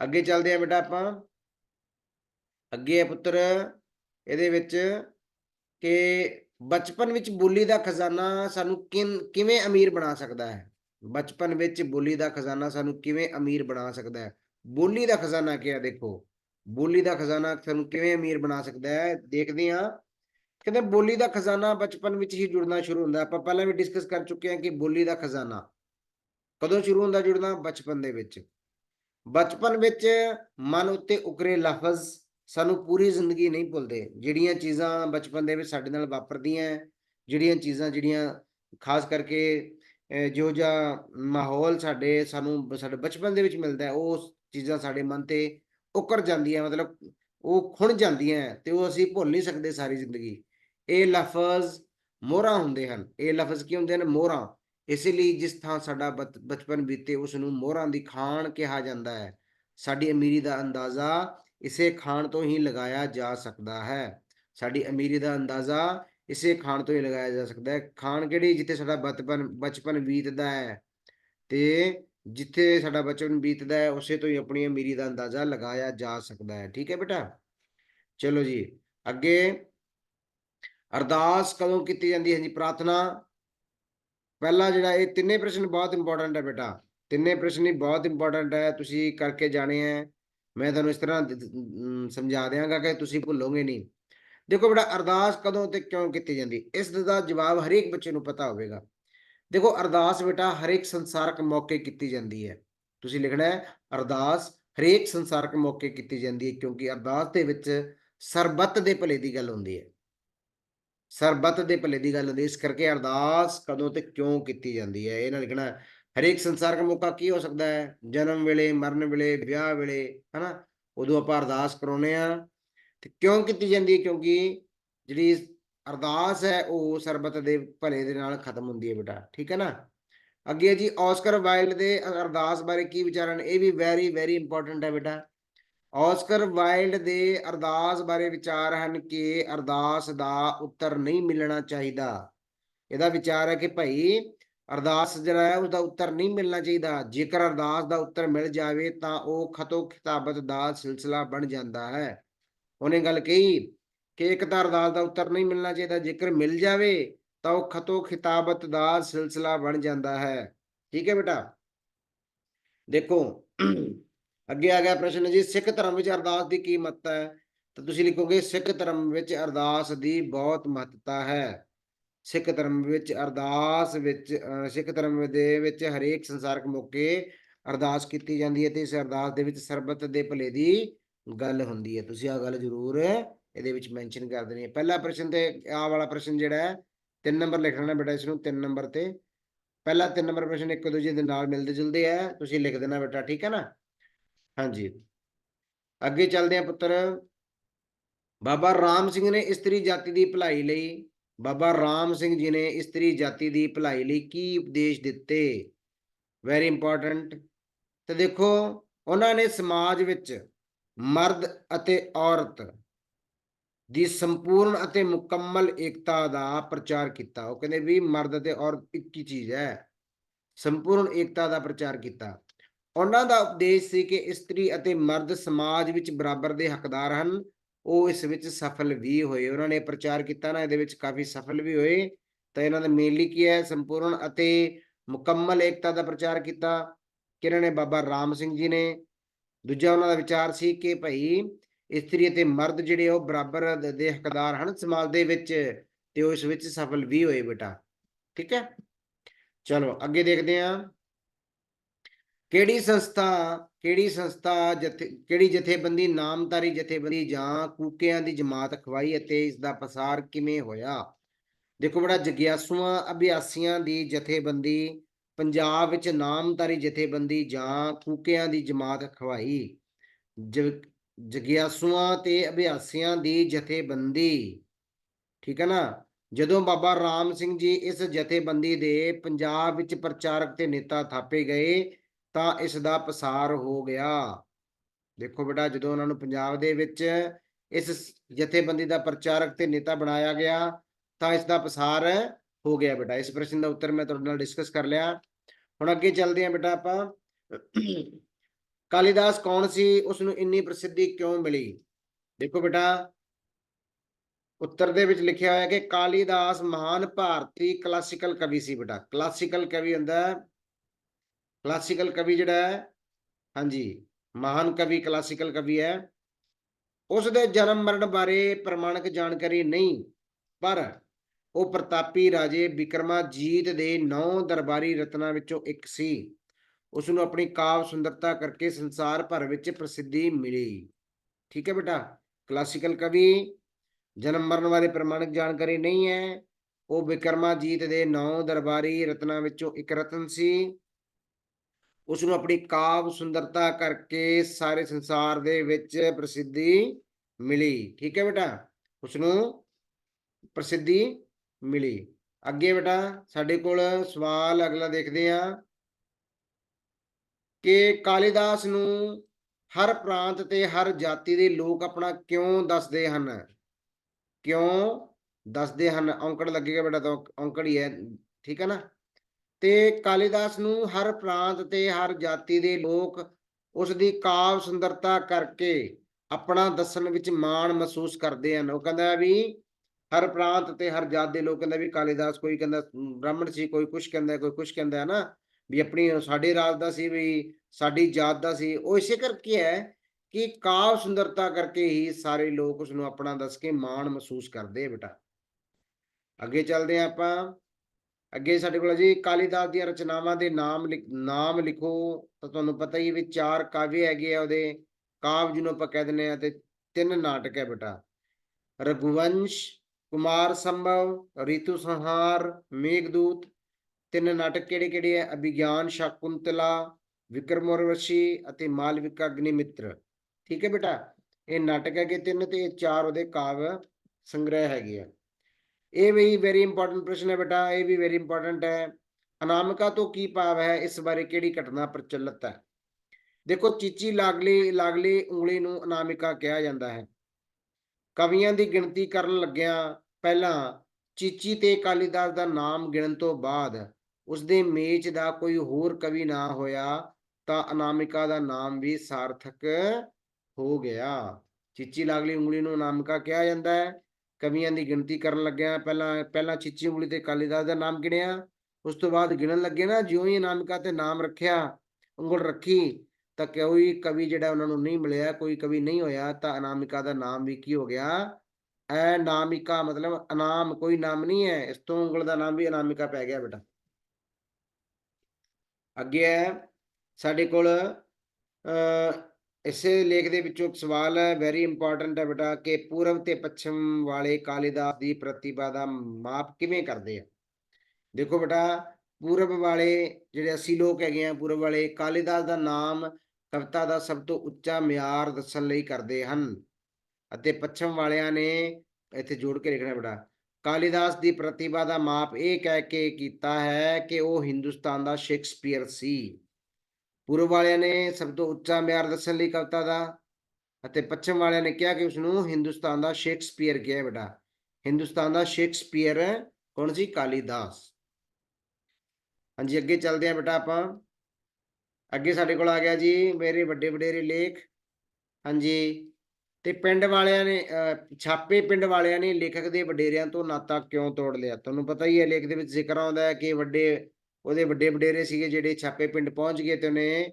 ਅੱਗੇ ਚੱਲਦੇ ਆ ਬੇਟਾ ਆਪਾਂ। ਅੱਗੇ ਹੈ ਪੁੱਤਰ, ਇਹਦੇ ਵਿੱਚ ਕਿ ਬਚਪਨ ਵਿੱਚ ਬੋਲੀ ਦਾ ਖਜ਼ਾਨਾ ਸਾਨੂੰ ਕਿਨ- ਕਿਵੇਂ ਅਮੀਰ ਬਣਾ ਸਕਦਾ ਹੈ? ਬਚਪਨ ਵਿੱਚ ਬੋਲੀ ਦਾ ਖਜ਼ਾਨਾ ਸਾਨੂੰ ਕਿਵੇਂ ਅਮੀਰ ਬਣਾ ਸਕਦਾ ਹੈ? ਬੋਲੀ ਦਾ ਖਜ਼ਾਨਾ ਕੀ ਹੈ ਦੇਖੋ। ਬੋਲੀ ਦਾ ਖਜ਼ਾਨਾ ਸਾਨੂੰ ਕਿਵੇਂ ਅਮੀਰ ਬਣਾ ਸਕਦਾ ਹੈ, ਦੇਖਦੇ ਹਾਂ। ਕਹਿੰਦੇ ਬੋਲੀ ਦਾ ਖਜ਼ਾਨਾ ਬਚਪਨ ਵਿੱਚ ਹੀ ਜੁੜਨਾ ਸ਼ੁਰੂ ਹੁੰਦਾ ਆਪਾਂ ਪਹਿਲਾਂ ਵੀ ਡਿਸਕਸ ਕਰ ਚੁੱਕੇ ਹਾਂ ਕਿ ਬੋਲੀ ਦਾ ਖਜ਼ਾਨਾ ਕਦੋਂ ਸ਼ੁਰੂ ਹੁੰਦਾ ਜੁੜਨਾ? ਬਚਪਨ ਦੇ ਵਿੱਚ। ਬਚਪਨ ਵਿੱਚ ਮਨ ਉੱਤੇ ਉਕਰੇ ਲਫ਼ਜ਼ ਸਾਨੂੰ ਪੂਰੀ ਜ਼ਿੰਦਗੀ ਨਹੀਂ ਭੁੱਲਦੇ। ਜਿਹੜੀਆਂ ਚੀਜ਼ਾਂ ਬਚਪਨ ਦੇ ਵਿੱਚ ਸਾਡੇ ਨਾਲ ਵਾਪਰਦੀਆਂ ਜਿਹੜੀਆਂ ਚੀਜ਼ਾਂ, ਜਿਹੜੀਆਂ ਖਾਸ ਕਰਕੇ ਜੋ ਜਿਹਾ ਮਾਹੌਲ ਸਾਡੇ, ਸਾਨੂੰ, ਸਾਡੇ ਬਚਪਨ ਦੇ ਵਿੱਚ ਮਿਲਦਾ ਉਹ ਚੀਜ਼ਾਂ ਸਾਡੇ ਮਨ ਤੇ ਉਕਰ ਜਾਂਦੀਆਂ, ਮਤਲਬ ਉਹ ਖੁਣ ਜਾਂਦੀਆਂ ਤੇ ਉਹ ਅਸੀਂ ਭੁੱਲ ਨਹੀਂ ਸਕਦੇ ਸਾਰੀ ਜ਼ਿੰਦਗੀ। ਇਹ ਲਫ਼ਜ਼ ਮੋਹਰਾਂ ਹੁੰਦੇ ਹਨ। ਇਹ ਲਫ਼ਜ਼ ਕੀ ਹੁੰਦੇ ਹਨ? ਮੋਹਰਾਂ। ਇਸ ਲਈ ਜਿਸ ਥਾਂ ਸਾਡਾ ਬਚਪਨ ਬੀਤੇ ਉਸ ਨੂੰ ਮੋਹਰਾਂ ਦੀ ਖਾਣ ਕਿਹਾ ਜਾਂਦਾ ਹੈ। ਸਾਡੀ ਅਮੀਰੀ ਦਾ ਅੰਦਾਜ਼ਾ ਇਸੇ ਖਾਣ ਤੋਂ ਹੀ ਲਗਾਇਆ ਜਾ ਸਕਦਾ ਹੈ। ਸਾਡੀ ਅਮੀਰੀ ਦਾ ਅੰਦਾਜ਼ਾ ਇਸੇ ਖਾਣ ਤੋਂ ਹੀ ਲਗਾਇਆ ਜਾ ਸਕਦਾ ਹੈ। ਖਾਣ ਕਿਹੜੀ? ਜਿੱਥੇ ਸਾਡਾ ਬਚਪਨ ਬਚਪਨ ਬੀਤਦਾ ਹੈ। ਤੇ ਜਿੱਥੇ ਸਾਡਾ ਬਚਪਨ ਬੀਤਦਾ ਹੈ, ਉਸੇ ਤੋਂ ਹੀ ਆਪਣੀ ਅਮੀਰੀ ਦਾ ਅੰਦਾਜ਼ਾ ਲਗਾਇਆ ਜਾ ਸਕਦਾ ਹੈ। ਠੀਕ ਹੈ ਬੇਟਾ? ਚਲੋ ਜੀ, ਅੱਗੇ ਅਰਦਾਸ ਕਦੋਂ ਕੀਤੀ ਜਾਂਦੀ ਹੈ ਜੀ? ਪ੍ਰਾਰਥਨਾ? ਪਹਿਲਾ ਜਿਹੜਾ ਇਹ ਤਿੰਨੇ ਪ੍ਰਸ਼ਨ ਬਹੁਤ ਇੰਪੋਰਟੈਂਟ ਹੈ ਬੇਟਾ। ਤਿੰਨੇ ਪ੍ਰਸ਼ਨ ਹੀ ਬਹੁਤ ਇੰਪੋਰਟੈਂਟ ਹੈ, ਤੁਸੀਂ ਕਰਕੇ ਜਾਣੇ ਹੈ। ਮੈਂ ਤੁਹਾਨੂੰ ਇਸ ਤਰ੍ਹਾਂ ਸਮਝਾ ਦਿਆਂਗਾ ਕਿ ਤੁਸੀਂ ਭੁੱਲੋਗੇ ਨਹੀਂ। ਦੇਖੋ ਬੇਟਾ, ਅਰਦਾਸ ਕਦੋਂ ਤੇ ਕਿਉਂ ਕੀਤੀ ਜਾਂਦੀ? ਇਸ ਦਾ ਜਵਾਬ ਹਰੇਕ ਬੱਚੇ ਨੂੰ ਪਤਾ ਹੋਵੇਗਾ। ਦੇਖੋ, ਅਰਦਾਸ ਬੇਟਾ ਹਰੇਕ ਸੰਸਾਰਕ ਮੌਕੇ ਕੀਤੀ ਜਾਂਦੀ ਹੈ। ਤੁਸੀਂ ਲਿਖਣਾ ਹੈ, ਅਰਦਾਸ ਹਰੇਕ ਸੰਸਾਰਕ ਮੌਕੇ ਕੀਤੀ ਜਾਂਦੀ ਹੈ, ਕਿਉਂਕਿ ਅਰਦਾਸ ਦੇ ਵਿੱਚ ਸਰਬੱਤ ਦੇ ਭਲੇ ਦੀ ਗੱਲ ਹੁੰਦੀ ਹੈ। ਸਰਬੱਤ ਦੇ ਭਲੇ ਦੀ ਗੱਲ ਹੁੰਦੀ ਹੈ, ਇਸ ਕਰਕੇ ਅਰਦਾਸ ਕਦੋਂ ਤੇ ਕਿਉਂ ਕੀਤੀ ਜਾਂਦੀ ਹੈ? ਇਹ ਨਾ ਲਿਖਣਾ ਹਰੇਕ ਸੰਸਾਰਕ ਮੌਕਾ ਕੀ ਹੋ ਸਕਦਾ ਹੈ? ਜਨਮ ਵੇਲੇ, ਮਰਨ ਵੇਲੇ, ਵਿਆਹ ਵੇਲੇ, ਹਨਾ? ਉਦੋਂ ਆਪਾਂ ਅਰਦਾਸ ਕਰਾਉਨੇ ਆ ਤੇ ਕਿਉਂ ਕੀਤੀ ਜਾਂਦੀ ਹੈ? ਕਿਉਂਕਿ ਜਿਹੜੀ ਅਰਦਾਸ ਹੈ, ਉਹ ਸਰਬਤ ਦੇ ਭਲੇ ਦੇ ਨਾਲ ਖਤਮ ਹੁੰਦੀ ਹੈ ਬੇਟਾ, ਠੀਕ ਹੈ ਨਾ? ਅੱਗੇ ਜੀ ਔਸਕਰ ਵਾਈਲਡ ਦੇ ਅਰਦਾਸ ਬਾਰੇ ਕੀ ਵਿਚਾਰ ਹਨ? ਇਹ ਵੀ ਵੈਰੀ ਵੈਰੀ ਇੰਪੋਰਟੈਂਟ ਹੈ ਬੇਟਾ। ਔਸਕਰ ਵਾਈਲਡ ਦੇ ਅਰਦਾਸ ਬਾਰੇ ਵਿਚਾਰ ਹਨ ਕਿ ਅਰਦਾਸ ਦਾ ਉੱਤਰ ਨਹੀਂ ਮਿਲਣਾ ਚਾਹੀਦਾ। ਇਹਦਾ ਵਿਚਾਰ ਹੈ ਕਿ ਭਾਈ ਅਰਦਾਸ ਜਿਹੜਾ ਹੈ, ਉਹਦਾ ਉੱਤਰ ਨਹੀਂ ਮਿਲਣਾ ਚਾਹੀਦਾ। ਜੇਕਰ ਅਰਦਾਸ ਦਾ ਉੱਤਰ ਮਿਲ ਜਾਵੇ ਤਾਂ ਉਹ ਖਤੋ ਖਿਤਾਬਤ ਦਾ ਸਿਲਸਿਲਾ ਬਣ ਜਾਂਦਾ ਹੈ। ਉਹਨੇ ਗੱਲ ਕਹੀ ਕਿ ਇੱਕ ਤਾਂ ਅਰਦਾਸ ਦਾ ਉੱਤਰ ਨਹੀਂ ਮਿਲਣਾ ਚਾਹੀਦਾ, ਜੇਕਰ ਮਿਲ ਜਾਵੇ ਤਾਂ ਉਹ ਖਤੋ ਖਿਤਾਬਤ ਦਾ ਸਿਲਸਿਲਾ ਬਣ ਜਾਂਦਾ ਹੈ। ਠੀਕ ਹੈ ਬੇਟਾ? ਦੇਖੋ, ਅੱਗੇ ਆ ਗਿਆ ਪ੍ਰਸ਼ਨ ਜੀ, ਸਿੱਖ ਧਰਮ ਵਿੱਚ ਅਰਦਾਸ ਦੀ ਕੀ ਮਹੱਤਤਾ ਹੈ? ਤਾਂ ਤੁਸੀਂ ਲਿਖੋਗੇ, ਸਿੱਖ ਧਰਮ ਵਿੱਚ ਅਰਦਾਸ ਦੀ ਬਹੁਤ ਮਹੱਤਤਾ ਹੈ। ਸਿੱਖ ਧਰਮ ਵਿੱਚ ਅਰਦਾਸ ਵਿੱਚ ਸਿੱਖ ਧਰਮ ਦੇ ਵਿੱਚ ਹਰੇਕ ਸੰਸਾਰਕ ਮੌਕੇ ਅਰਦਾਸ ਕੀਤੀ ਜਾਂਦੀ ਹੈ ਤੇ ਇਸ ਅਰਦਾਸ ਦੇ ਵਿੱਚ ਸਰਬਤ ਦੇ ਭਲੇ ਦੀ ਗੱਲ ਹੁੰਦੀ ਹੈ। ਤੁਸੀਂ ਆਹ ਗੱਲ ਜ਼ਰੂਰ ਇਹਦੇ ਵਿੱਚ ਮੈਂਸ਼ਨ ਕਰ ਦੇਣੀ ਹੈ। ਪਹਿਲਾ ਪ੍ਰਸ਼ਨ ਤੇ ਆਹ ਵਾਲਾ ਪ੍ਰਸ਼ਨ ਜਿਹੜਾ ਹੈ, ਤਿੰਨ ਨੰਬਰ ਲਿਖ ਲੈਣਾ ਬੇਟਾ ਇਸ ਨੂੰ ਤਿੰਨ ਨੰਬਰ ਤੇ। ਪਹਿਲਾ ਤਿੰਨ ਨੰਬਰ ਪ੍ਰਸ਼ਨ ਇੱਕ ਦੂਜੇ ਦੇ ਨਾਲ ਮਿਲਦੇ ਜੁਲਦੇ ਆ ਤੁਸੀਂ ਲਿਖ ਦੇਣਾ ਬੇਟਾ, ਠੀਕ ਹੈ ਨਾ? ਹਾਂਜੀ। ਅੱਗੇ ਚੱਲਦੇ ਆ ਪੁੱਤਰ। ਬਾਬਾ ਰਾਮ ਸਿੰਘ ਨੇ ਇਸਤਰੀ ਜਾਤੀ ਦੀ ਭਲਾਈ ਲਈ, ਬਾਬਾ ਰਾਮ ਸਿੰਘ ਜੀ ਨੇ ਇਸਤਰੀ ਜਾਤੀ ਦੀ ਭਲਾਈ ਲਈ ਕੀ ਉਪਦੇਸ਼ ਦਿੱਤੇ? ਵੈਰੀ ਇੰਪੋਰਟੈਂਟ ਤੇ ਦੇਖੋ, ਉਹਨਾਂ ਨੇ ਸਮਾਜ ਵਿੱਚ ਮਰਦ ਅਤੇ ਔਰਤ ਦੀ ਸੰਪੂਰਨ ਅਤੇ ਮੁਕੰਮਲ ਏਕਤਾ ਦਾ ਪ੍ਰਚਾਰ ਕੀਤਾ। ਉਹ ਕਹਿੰਦੇ ਵੀ ਮਰਦ ਅਤੇ ਔਰਤ ਇੱਕ ਹੀ ਚੀਜ਼ ਹੈ। ਸੰਪੂਰਨ ਏਕਤਾ ਦਾ ਪ੍ਰਚਾਰ ਕੀਤਾ। ਉਹਨਾਂ ਦਾ ਉਪਦੇਸ਼ ਸੀ ਕਿ ਇਸਤਰੀ ਅਤੇ ਮਰਦ ਸਮਾਜ ਵਿੱਚ ਬਰਾਬਰ ਦੇ ਹੱਕਦਾਰ ਹਨ। ਉਹ ਇਸ ਵਿੱਚ ਸਫਲ ਵੀ ਹੋਏ। ਉਹਨਾਂ ਨੇ ਪ੍ਰਚਾਰ ਕੀਤਾ ਨਾ, ਇਹਦੇ ਵਿੱਚ ਕਾਫੀ ਸਫਲ ਵੀ ਹੋਏ। ਤਾਂ ਇਹਨਾਂ ਦਾ ਮੇਨਲੀ ਕੀ ਹੈ? ਸੰਪੂਰਨ ਅਤੇ ਮੁਕੰਮਲ ਏਕਤਾ ਦਾ ਪ੍ਰਚਾਰ ਕੀਤਾ। ਕਿਹਨਾਂ ਨੇ? ਬਾਬਾ ਰਾਮ ਸਿੰਘ ਜੀ ਨੇ। ਦੂਜਾ ਉਹਨਾਂ ਦਾ ਵਿਚਾਰ ਸੀ ਕਿ ਭਾਈ ਇਸਤਰੀ ਅਤੇ ਮਰਦ ਜਿਹੜੇ ਉਹ ਬਰਾਬਰ ਦੇ ਹੱਕਦਾਰ ਹਨ। ਸਮਾਜ ਦੇ ਵਿੱਚ ਤੇ ਉਹ ਇਸ ਵਿੱਚ ਸਫਲ ਵੀ ਹੋਏ ਬੇਟਾ। ਠੀਕ ਹੈ? ਚਲੋ, ਅੱਗੇ ਦੇਖਦੇ ਹਾਂ। ਕਿਹੜੀ ਸੰਸਥਾ ਕਿਹੜੀ ਸੰਸਥਾ ਜਥੇ ਕਿਹੜੀ ਜਥੇਬੰਦੀ, ਨਾਮਧਾਰੀ ਜਥੇਬੰਦੀ ਜਾਂ ਕੂਕਿਆਂ ਦੀ ਜਮਾਤ ਅਖਵਾਈ ਅਤੇ ਇਸ ਦਾ ਪਸਾਰ ਕਿਵੇਂ ਹੋਇਆ? ਦੇਖੋ ਬੜਾ ਜਗਿਆਸੂਆਂ ਅਭਿਆਸੀਆਂ ਦੀ ਜਥੇਬੰਦੀ, ਪੰਜਾਬ ਵਿੱਚ ਨਾਮਧਾਰੀ ਜਥੇਬੰਦੀ ਜਾਂ ਕੂਕਿਆਂ ਦੀ ਜਮਾਤ ਅਖਵਾਈ। ਜ- ਜਗਿਆਸੂਆਂ ਤੇ ਅਭਿਆਸੀਆਂ ਦੀ ਜਥੇਬੰਦੀ। ਠੀਕ ਹੈ ਨਾ? ਜਦੋਂ ਬਾਬਾ ਰਾਮ ਸਿੰਘ ਜੀ ਇਸ ਜਥੇਬੰਦੀ ਦੇ ਪੰਜਾਬ ਵਿੱਚ ਪ੍ਰਚਾਰਕ ਤੇ ਨੇਤਾ ਥਾਪੇ ਗਏ, ਤਾਂ ਇਸ ਦਾ ਪਸਾਰ ਹੋ ਗਿਆ। ਦੇਖੋ ਬੇਟਾ, ਜਦੋਂ ਉਹਨਾਂ ਨੂੰ ਪੰਜਾਬ ਦੇ ਵਿੱਚ ਇਸ ਜਥੇਬੰਦੀ ਦਾ ਪ੍ਰਚਾਰਕ ਤੇ ਨੇਤਾ ਬਣਾਇਆ ਗਿਆ, ਤਾਂ ਇਸ ਦਾ ਪਸਾਰ ਹੋ ਗਿਆ ਬੇਟਾ। ਇਸ ਪ੍ਰਸ਼ਨ ਦਾ ਉੱਤਰ ਮੈਂ ਤੁਹਾਡੇ ਨਾਲ ਡਿਸਕਸ ਕਰ ਲਿਆ। ਹੁਣ ਅੱਗੇ ਚੱਲਦੇ ਹਾਂ ਬੇਟਾ ਆਪਾਂ। ਕਾਲੀਦਾਸ ਕੌਣ ਸੀ? ਉਸ ਨੂੰ ਇੰਨੀ ਪ੍ਰਸਿੱਧੀ ਕਿਉਂ ਮਿਲੀ? ਦੇਖੋ ਬੇਟਾ, ਉੱਤਰ ਦੇ ਵਿੱਚ ਲਿਖਿਆ ਹੋਇਆ ਕਿ ਕਾਲੀਦਾਸ ਮਹਾਨ ਭਾਰਤੀ ਕਲਾਸੀਕਲ ਕਵੀ ਸੀ ਬੇਟਾ। ਕਲਾਸੀਕਲ ਕਵੀ ਹੁੰਦਾ ਹੈ। ਕਲਾਸੀਕਲ ਕਵੀ ਜਿਹੜਾ ਹੈ, ਹਾਂਜੀ, ਮਹਾਨ ਕਵੀ, ਕਲਾਸੀਕਲ ਕਵੀ ਹੈ। ਉਸ ਦੇ ਜਨਮ ਮਰਨ ਬਾਰੇ ਪ੍ਰਮਾਣਿਕ ਜਾਣਕਾਰੀ ਨਹੀਂ, ਪਰ ਉਹ ਪ੍ਰਤਾਪੀ ਰਾਜੇ ਵਿਕਰਮਾਜੀਤ ਦੇ ਨੌ ਦਰਬਾਰੀ ਰਤਨਾਂ ਵਿੱਚੋਂ ਇੱਕ ਸੀ। ਉਸ ਨੂੰ ਆਪਣੀ ਕਾਵ ਸੁੰਦਰਤਾ ਕਰਕੇ ਸੰਸਾਰ ਭਰ ਵਿੱਚ ਪ੍ਰਸਿੱਧੀ ਮਿਲੀ। ਠੀਕ ਹੈ ਬੇਟਾ? ਕਲਾਸੀਕਲ ਕਵੀ, ਜਨਮ ਮਰਨ ਬਾਰੇ ਪ੍ਰਮਾਣਿਕ ਜਾਣਕਾਰੀ ਨਹੀਂ ਹੈ। ਉਹ ਵਿਕਰਮਾਜੀਤ ਦੇ ਨੌ ਦਰਬਾਰੀ ਰਤਨਾਂ ਵਿੱਚੋਂ ਇੱਕ ਰਤਨ ਸੀ। ਉਸ ਨੂੰ ਆਪਣੀ ਕਾਵ ਸੁੰਦਰਤਾ ਕਰਕੇ ਸਾਰੇ ਸੰਸਾਰ ਦੇ ਵਿੱਚ ਪ੍ਰਸਿੱਧੀ ਮਿਲੀ। ਠੀਕ ਹੈ ਬੇਟਾ? ਉਸ ਨੂੰ ਪ੍ਰਸਿੱਧੀ ਮਿਲੀ। ਅੱਗੇ ਬੇਟਾ, ਸਾਡੇ ਕੋਲ ਸਵਾਲ ਅਗਲਾ ਦੇਖਦੇ ਹਾਂ। ਕਿ ਕਾਲੀਦਾਸ ਨੂੰ ਹਰ ਪ੍ਰਾਂਤ ਤੇ ਹਰ ਜਾਤੀ ਦੇ ਲੋਕ ਆਪਣਾ ਕਿਉਂ ਦੱਸਦੇ ਹਨ? ਕਿਉਂ ਦੱਸਦੇ ਹਨ? ਔਂਕੜ ਲੱਗੇਗਾ ਬੇਟਾ ਤਾਂ ਔਂਕੜ ਹੀ ਹੈ, ਠੀਕ ਹੈ ਨਾ? ਤੇ ਕਾਲੀਦਾਸ ਨੂੰ ਹਰ ਪ੍ਰਾਂਤ ਤੇ ਹਰ ਜਾਤੀ ਦੇ ਲੋਕ ਉਸ ਦੀ ਕਾਵ ਸੁੰਦਰਤਾ ਕਰਕੇ ਆਪਣਾ ਦੱਸਣ ਵਿੱਚ ਮਾਣ ਮਹਿਸੂਸ ਕਰਦੇ ਹਨ। ਉਹ ਕਹਿੰਦਾ ਵੀ ਹਰ ਪ੍ਰਾਂਤ ਤੇ ਹਰ ਜਾਤ ਦੇ ਲੋਕ ਕਹਿੰਦਾ ਵੀ ਕਾਲੀਦਾਸ ਕੋਈ ਕਹਿੰਦਾ, ਬ੍ਰਾਹਮਣ ਸੀ, ਕੋਈ ਕੁਛ ਕਹਿੰਦਾ, ਕੋਈ ਕੁਛ ਕਹਿੰਦਾ, ਹੈ ਨਾ? ਵੀ ਆਪਣੀ ਸਾਡੇ ਰਾਜ ਦਾ ਸੀ ਵੀ ਸਾਡੀ ਜਾਤ ਦਾ ਸੀ, ਉਹ ਇਸੇ ਕਰਕੇ ਹੈ ਕਿ ਕਾਵ ਸੁੰਦਰਤਾ ਕਰਕੇ ਹੀ ਸਾਰੇ ਲੋਕ ਉਸ ਨੂੰ ਆਪਣਾ ਦੱਸ ਕੇ ਮਾਣ ਮਹਿਸੂਸ ਕਰਦੇ ਆ ਬੇਟਾ। ਅੱਗੇ ਚੱਲਦੇ ਹਾਂ ਆਪਾਂ। ਅੱਗੇ ਸਾਡੇ ਕੋਲ ਜੀ ਕਾਲੀਦਾਸ ਦੀਆਂ ਰਚਨਾਵਾਂ ਦੇ ਨਾਮ ਲਿਖ- ਨਾਮ ਲਿਖੋ। ਤਾਂ ਤੁਹਾਨੂੰ ਪਤਾ ਹੀ ਵੀ ਚਾਰ ਕਾਵਿ ਹੈਗੇ ਆ ਉਹਦੇ। ਕਾਵ ਜਿਹਨੂੰ ਆਪਾਂ ਕਹਿ ਦਿੰਦੇ ਆ ਤੇ ਤਿੰਨ ਨਾਟਕ ਹੈ ਬੇਟਾ। ਰਘੁਵੰਸ਼, ਕੁਮਾਰ ਸੰਭਵ, ਰੀਤੂ ਸੰਹਾਰ, ਮੇਘਦੂਤ ਤਿੰਨ ਨਾਟਕ ਕਿਹੜੇ ਕਿਹੜੇ ਹੈ? ਅਭਿਗਿਆਨ, ਸ਼ਾਕੁੰਤਲਾ, ਵਿਕਰਮੋਰਵਸ਼ੀ ਅਤੇ ਮਾਲਵਿਕਾ ਅਗਨੀਮਿੱਤਰ। ਠੀਕ ਹੈ ਬੇਟਾ? ਇਹ ਨਾਟਕ ਹੈਗੇ ਤਿੰਨ ਤੇ ਇਹ ਚਾਰ ਉਹਦੇ ਕਾਵਿ ਸੰਗ੍ਰਹਿ ਹੈਗੇ ਆ। ਇਹ ਵੀ ਵੈਰੀ ਇੰਪੋਰਟੈਂਟ ਪ੍ਰਸ਼ਨ ਹੈ ਬੇਟਾ, ਇਹ ਵੀ ਵੈਰੀ ਇੰਪੋਰਟੈਂਟ ਹੈ। ਅਨਾਮਿਕਾ ਤੋਂ ਕੀ ਭਾਵ ਹੈ? ਇਸ ਬਾਰੇ ਕਿਹੜੀ ਘਟਨਾ ਪ੍ਰਚਲਿਤ ਹੈ? ਦੇਖੋ, ਚੀਚੀ ਲਾਗਲੀ ਲਾਗਲੀ ਉਂਗਲੀ ਨੂੰ ਅਨਾਮਿਕਾ ਕਿਹਾ ਜਾਂਦਾ ਹੈ। ਕਵੀਆਂ ਦੀ ਗਿਣਤੀ ਕਰਨ ਲੱਗਿਆਂ ਪਹਿਲਾਂ ਚੀਚੀ ਤੇ ਕਾਲੀਦਾਸ ਦਾ ਨਾਮ ਗਿਣਨ ਤੋਂ ਬਾਅਦ ਉਸਦੇ ਮੇਚ ਦਾ ਕੋਈ ਹੋਰ ਕਵੀ ਨਾ ਹੋਇਆ ਤਾਂ ਅਨਾਮਿਕਾ ਦਾ ਨਾਮ ਵੀ ਸਾਰਥਕ ਹੋ ਗਿਆ। ਚੀਚੀ ਲਾਗਲੀ ਉਂਗਲੀ ਨੂੰ ਅਨਾਮਿਕਾ ਕਿਹਾ ਜਾਂਦਾ ਹੈ। ਕਵੀਆਂ ਦੀ ਗਿਣਤੀ ਕਰਨ ਲੱਗਿਆ ਪਹਿਲਾਂ ਪਹਿਲਾਂ ਚੀਚੀ ਉਂਗਲੀ ਤੇ ਕਾਲੀਦਾਸ ਦਾ ਨਾਮ ਗਿਣਿਆ। ਉਸ ਤੋਂ ਬਾਅਦ ਗਿਣਨ ਲੱਗੇ ਨਾ, ਜਿਉਂ ਹੀ ਅਨਾਮਿਕਾ ਤੇ ਨਾਮ ਰੱਖਿਆ, ਉਂਗਲ ਰੱਖੀ, ਤਾਂ ਕੋਈ ਕਵੀ ਜਿਹੜਾ ਉਹਨਾਂ ਨੂੰ ਨਹੀਂ ਮਿਲਿਆ, ਕੋਈ ਕਵੀ ਨਹੀਂ ਹੋਇਆ, ਤਾਂ ਅਨਾਮਿਕਾ ਦਾ ਨਾਮ ਵੀ ਕੀ ਹੋ ਗਿਆ? ਅਨਾਮਿਕਾ ਮਤਲਬ ਅਨਾਮ, ਕੋਈ ਨਾਮ ਨਹੀਂ ਹੈ। ਇਸ ਤੋਂ ਉਂਗਲ ਦਾ ਨਾਮ ਵੀ ਅਨਾਮਿਕਾ ਪੈ ਗਿਆ ਬੇਟਾ। ਅੱਗੇ ਹੈ, ਸਾਡੇ ਕੋਲ ਇਸੇ ਲੇਖ ਦੇ ਵਿੱਚੋਂ ਇੱਕ ਸਵਾਲ ਹੈ ਵੈਰੀ ਇੰਪੋਰਟੈਂਟ ਹੈ ਬੇਟਾ, ਕਿ ਪੂਰਬ ਤੇ ਪੱਛਮ ਵਾਲੇ ਕਾਲੀਦਾਸ ਦੀ ਪ੍ਰਤਿਭਾ ਦਾ ਮਾਪ ਕਿਵੇਂ ਕਰਦੇ ਆ? ਦੇਖੋ ਬੇਟਾ, ਪੂਰਬ ਵਾਲੇ ਜਿਹੜੇ ਅਸੀਂ ਲੋਕ ਹੈਗੇ ਆ, ਪੂਰਬ ਵਾਲੇ ਕਾਲੀਦਾਸ ਦਾ ਨਾਮ ਕਵਿਤਾ ਦਾ ਸਭ ਤੋਂ ਉੱਚਾ ਮਿਆਰ ਦੱਸਣ ਲਈ ਕਰਦੇ ਹਨ। ਅਤੇ ਪੱਛਮ ਵਾਲਿਆਂ ਨੇ ਇੱਥੇ ਜੋੜ ਕੇ ਲਿਖਣਾ ਬੇਟਾ ਕਾਲੀਦਾਸ ਦੀ ਪ੍ਰਤਿਭਾ ਦਾ ਮਾਪ ਇਹ ਕਹਿ ਕੇ ਕੀਤਾ ਹੈ ਕਿ ਉਹ ਹਿੰਦੁਸਤਾਨ ਦਾ ਸ਼ੇਕਸਪੀਅਰ ਸੀ। ਪੂਰਬ ਵਾਲਿਆਂ ਨੇ ਸਭ ਤੋਂ ਉੱਚਾ ਮਿਆਰ ਦੱਸਣ ਲਈ ਕਵਿਤਾ ਦਾ ਅਤੇ ਪੱਛਮ ਵਾਲਿਆਂ ਨੇ ਕਿਹਾ ਕਿ ਉਸ ਨੂੰ ਹਿੰਦੁਸਤਾਨ ਦਾ ਸ਼ੇਕਸਪੀਅਰ ਕਿਹਾ ਬੇਟਾ ਹਿੰਦੁਸਤਾਨ ਦਾ ਸ਼ੇਕਸਪੀਅਰ ਕੌਣ ਸੀ? ਕਾਲੀਦਾਸ। ਹਾਂਜੀ, ਅੱਗੇ ਚੱਲਦੇ ਹਾਂ ਬੇਟਾ ਆਪਾਂ। ਅੱਗੇ ਸਾਡੇ ਕੋਲ ਆ ਗਿਆ ਜੀ ਮੇਰੇ ਵੱਡੇ ਵਡੇਰੇ ਲੇਖ। ਹਾਂਜੀ। ਤੇ ਪਿੰਡ ਵਾਲਿਆਂ ਨੇ ਅਹ, ਛਾਪੇ ਪਿੰਡ ਵਾਲਿਆਂ ਨੇ ਲੇਖਕ ਦੇ ਵਡੇਰਿਆਂ ਤੋਂ ਨਾਤਾ ਕਿਉਂ ਤੋੜ ਲਿਆ? ਤੁਹਾਨੂੰ ਪਤਾ ਹੀ ਹੈ ਲੇਖ ਦੇ ਵਿੱਚ ਜ਼ਿਕਰ ਆਉਂਦਾ ਹੈ ਕਿ ਵੱਡੇ ਉਹਦੇ ਵੱਡੇ ਵਡੇਰੇ ਸੀਗੇ ਜਿਹੜੇ ਛਾਪੇ ਪਿੰਡ ਪਹੁੰਚ ਗਏ ਤੇ ਉਹਨੇ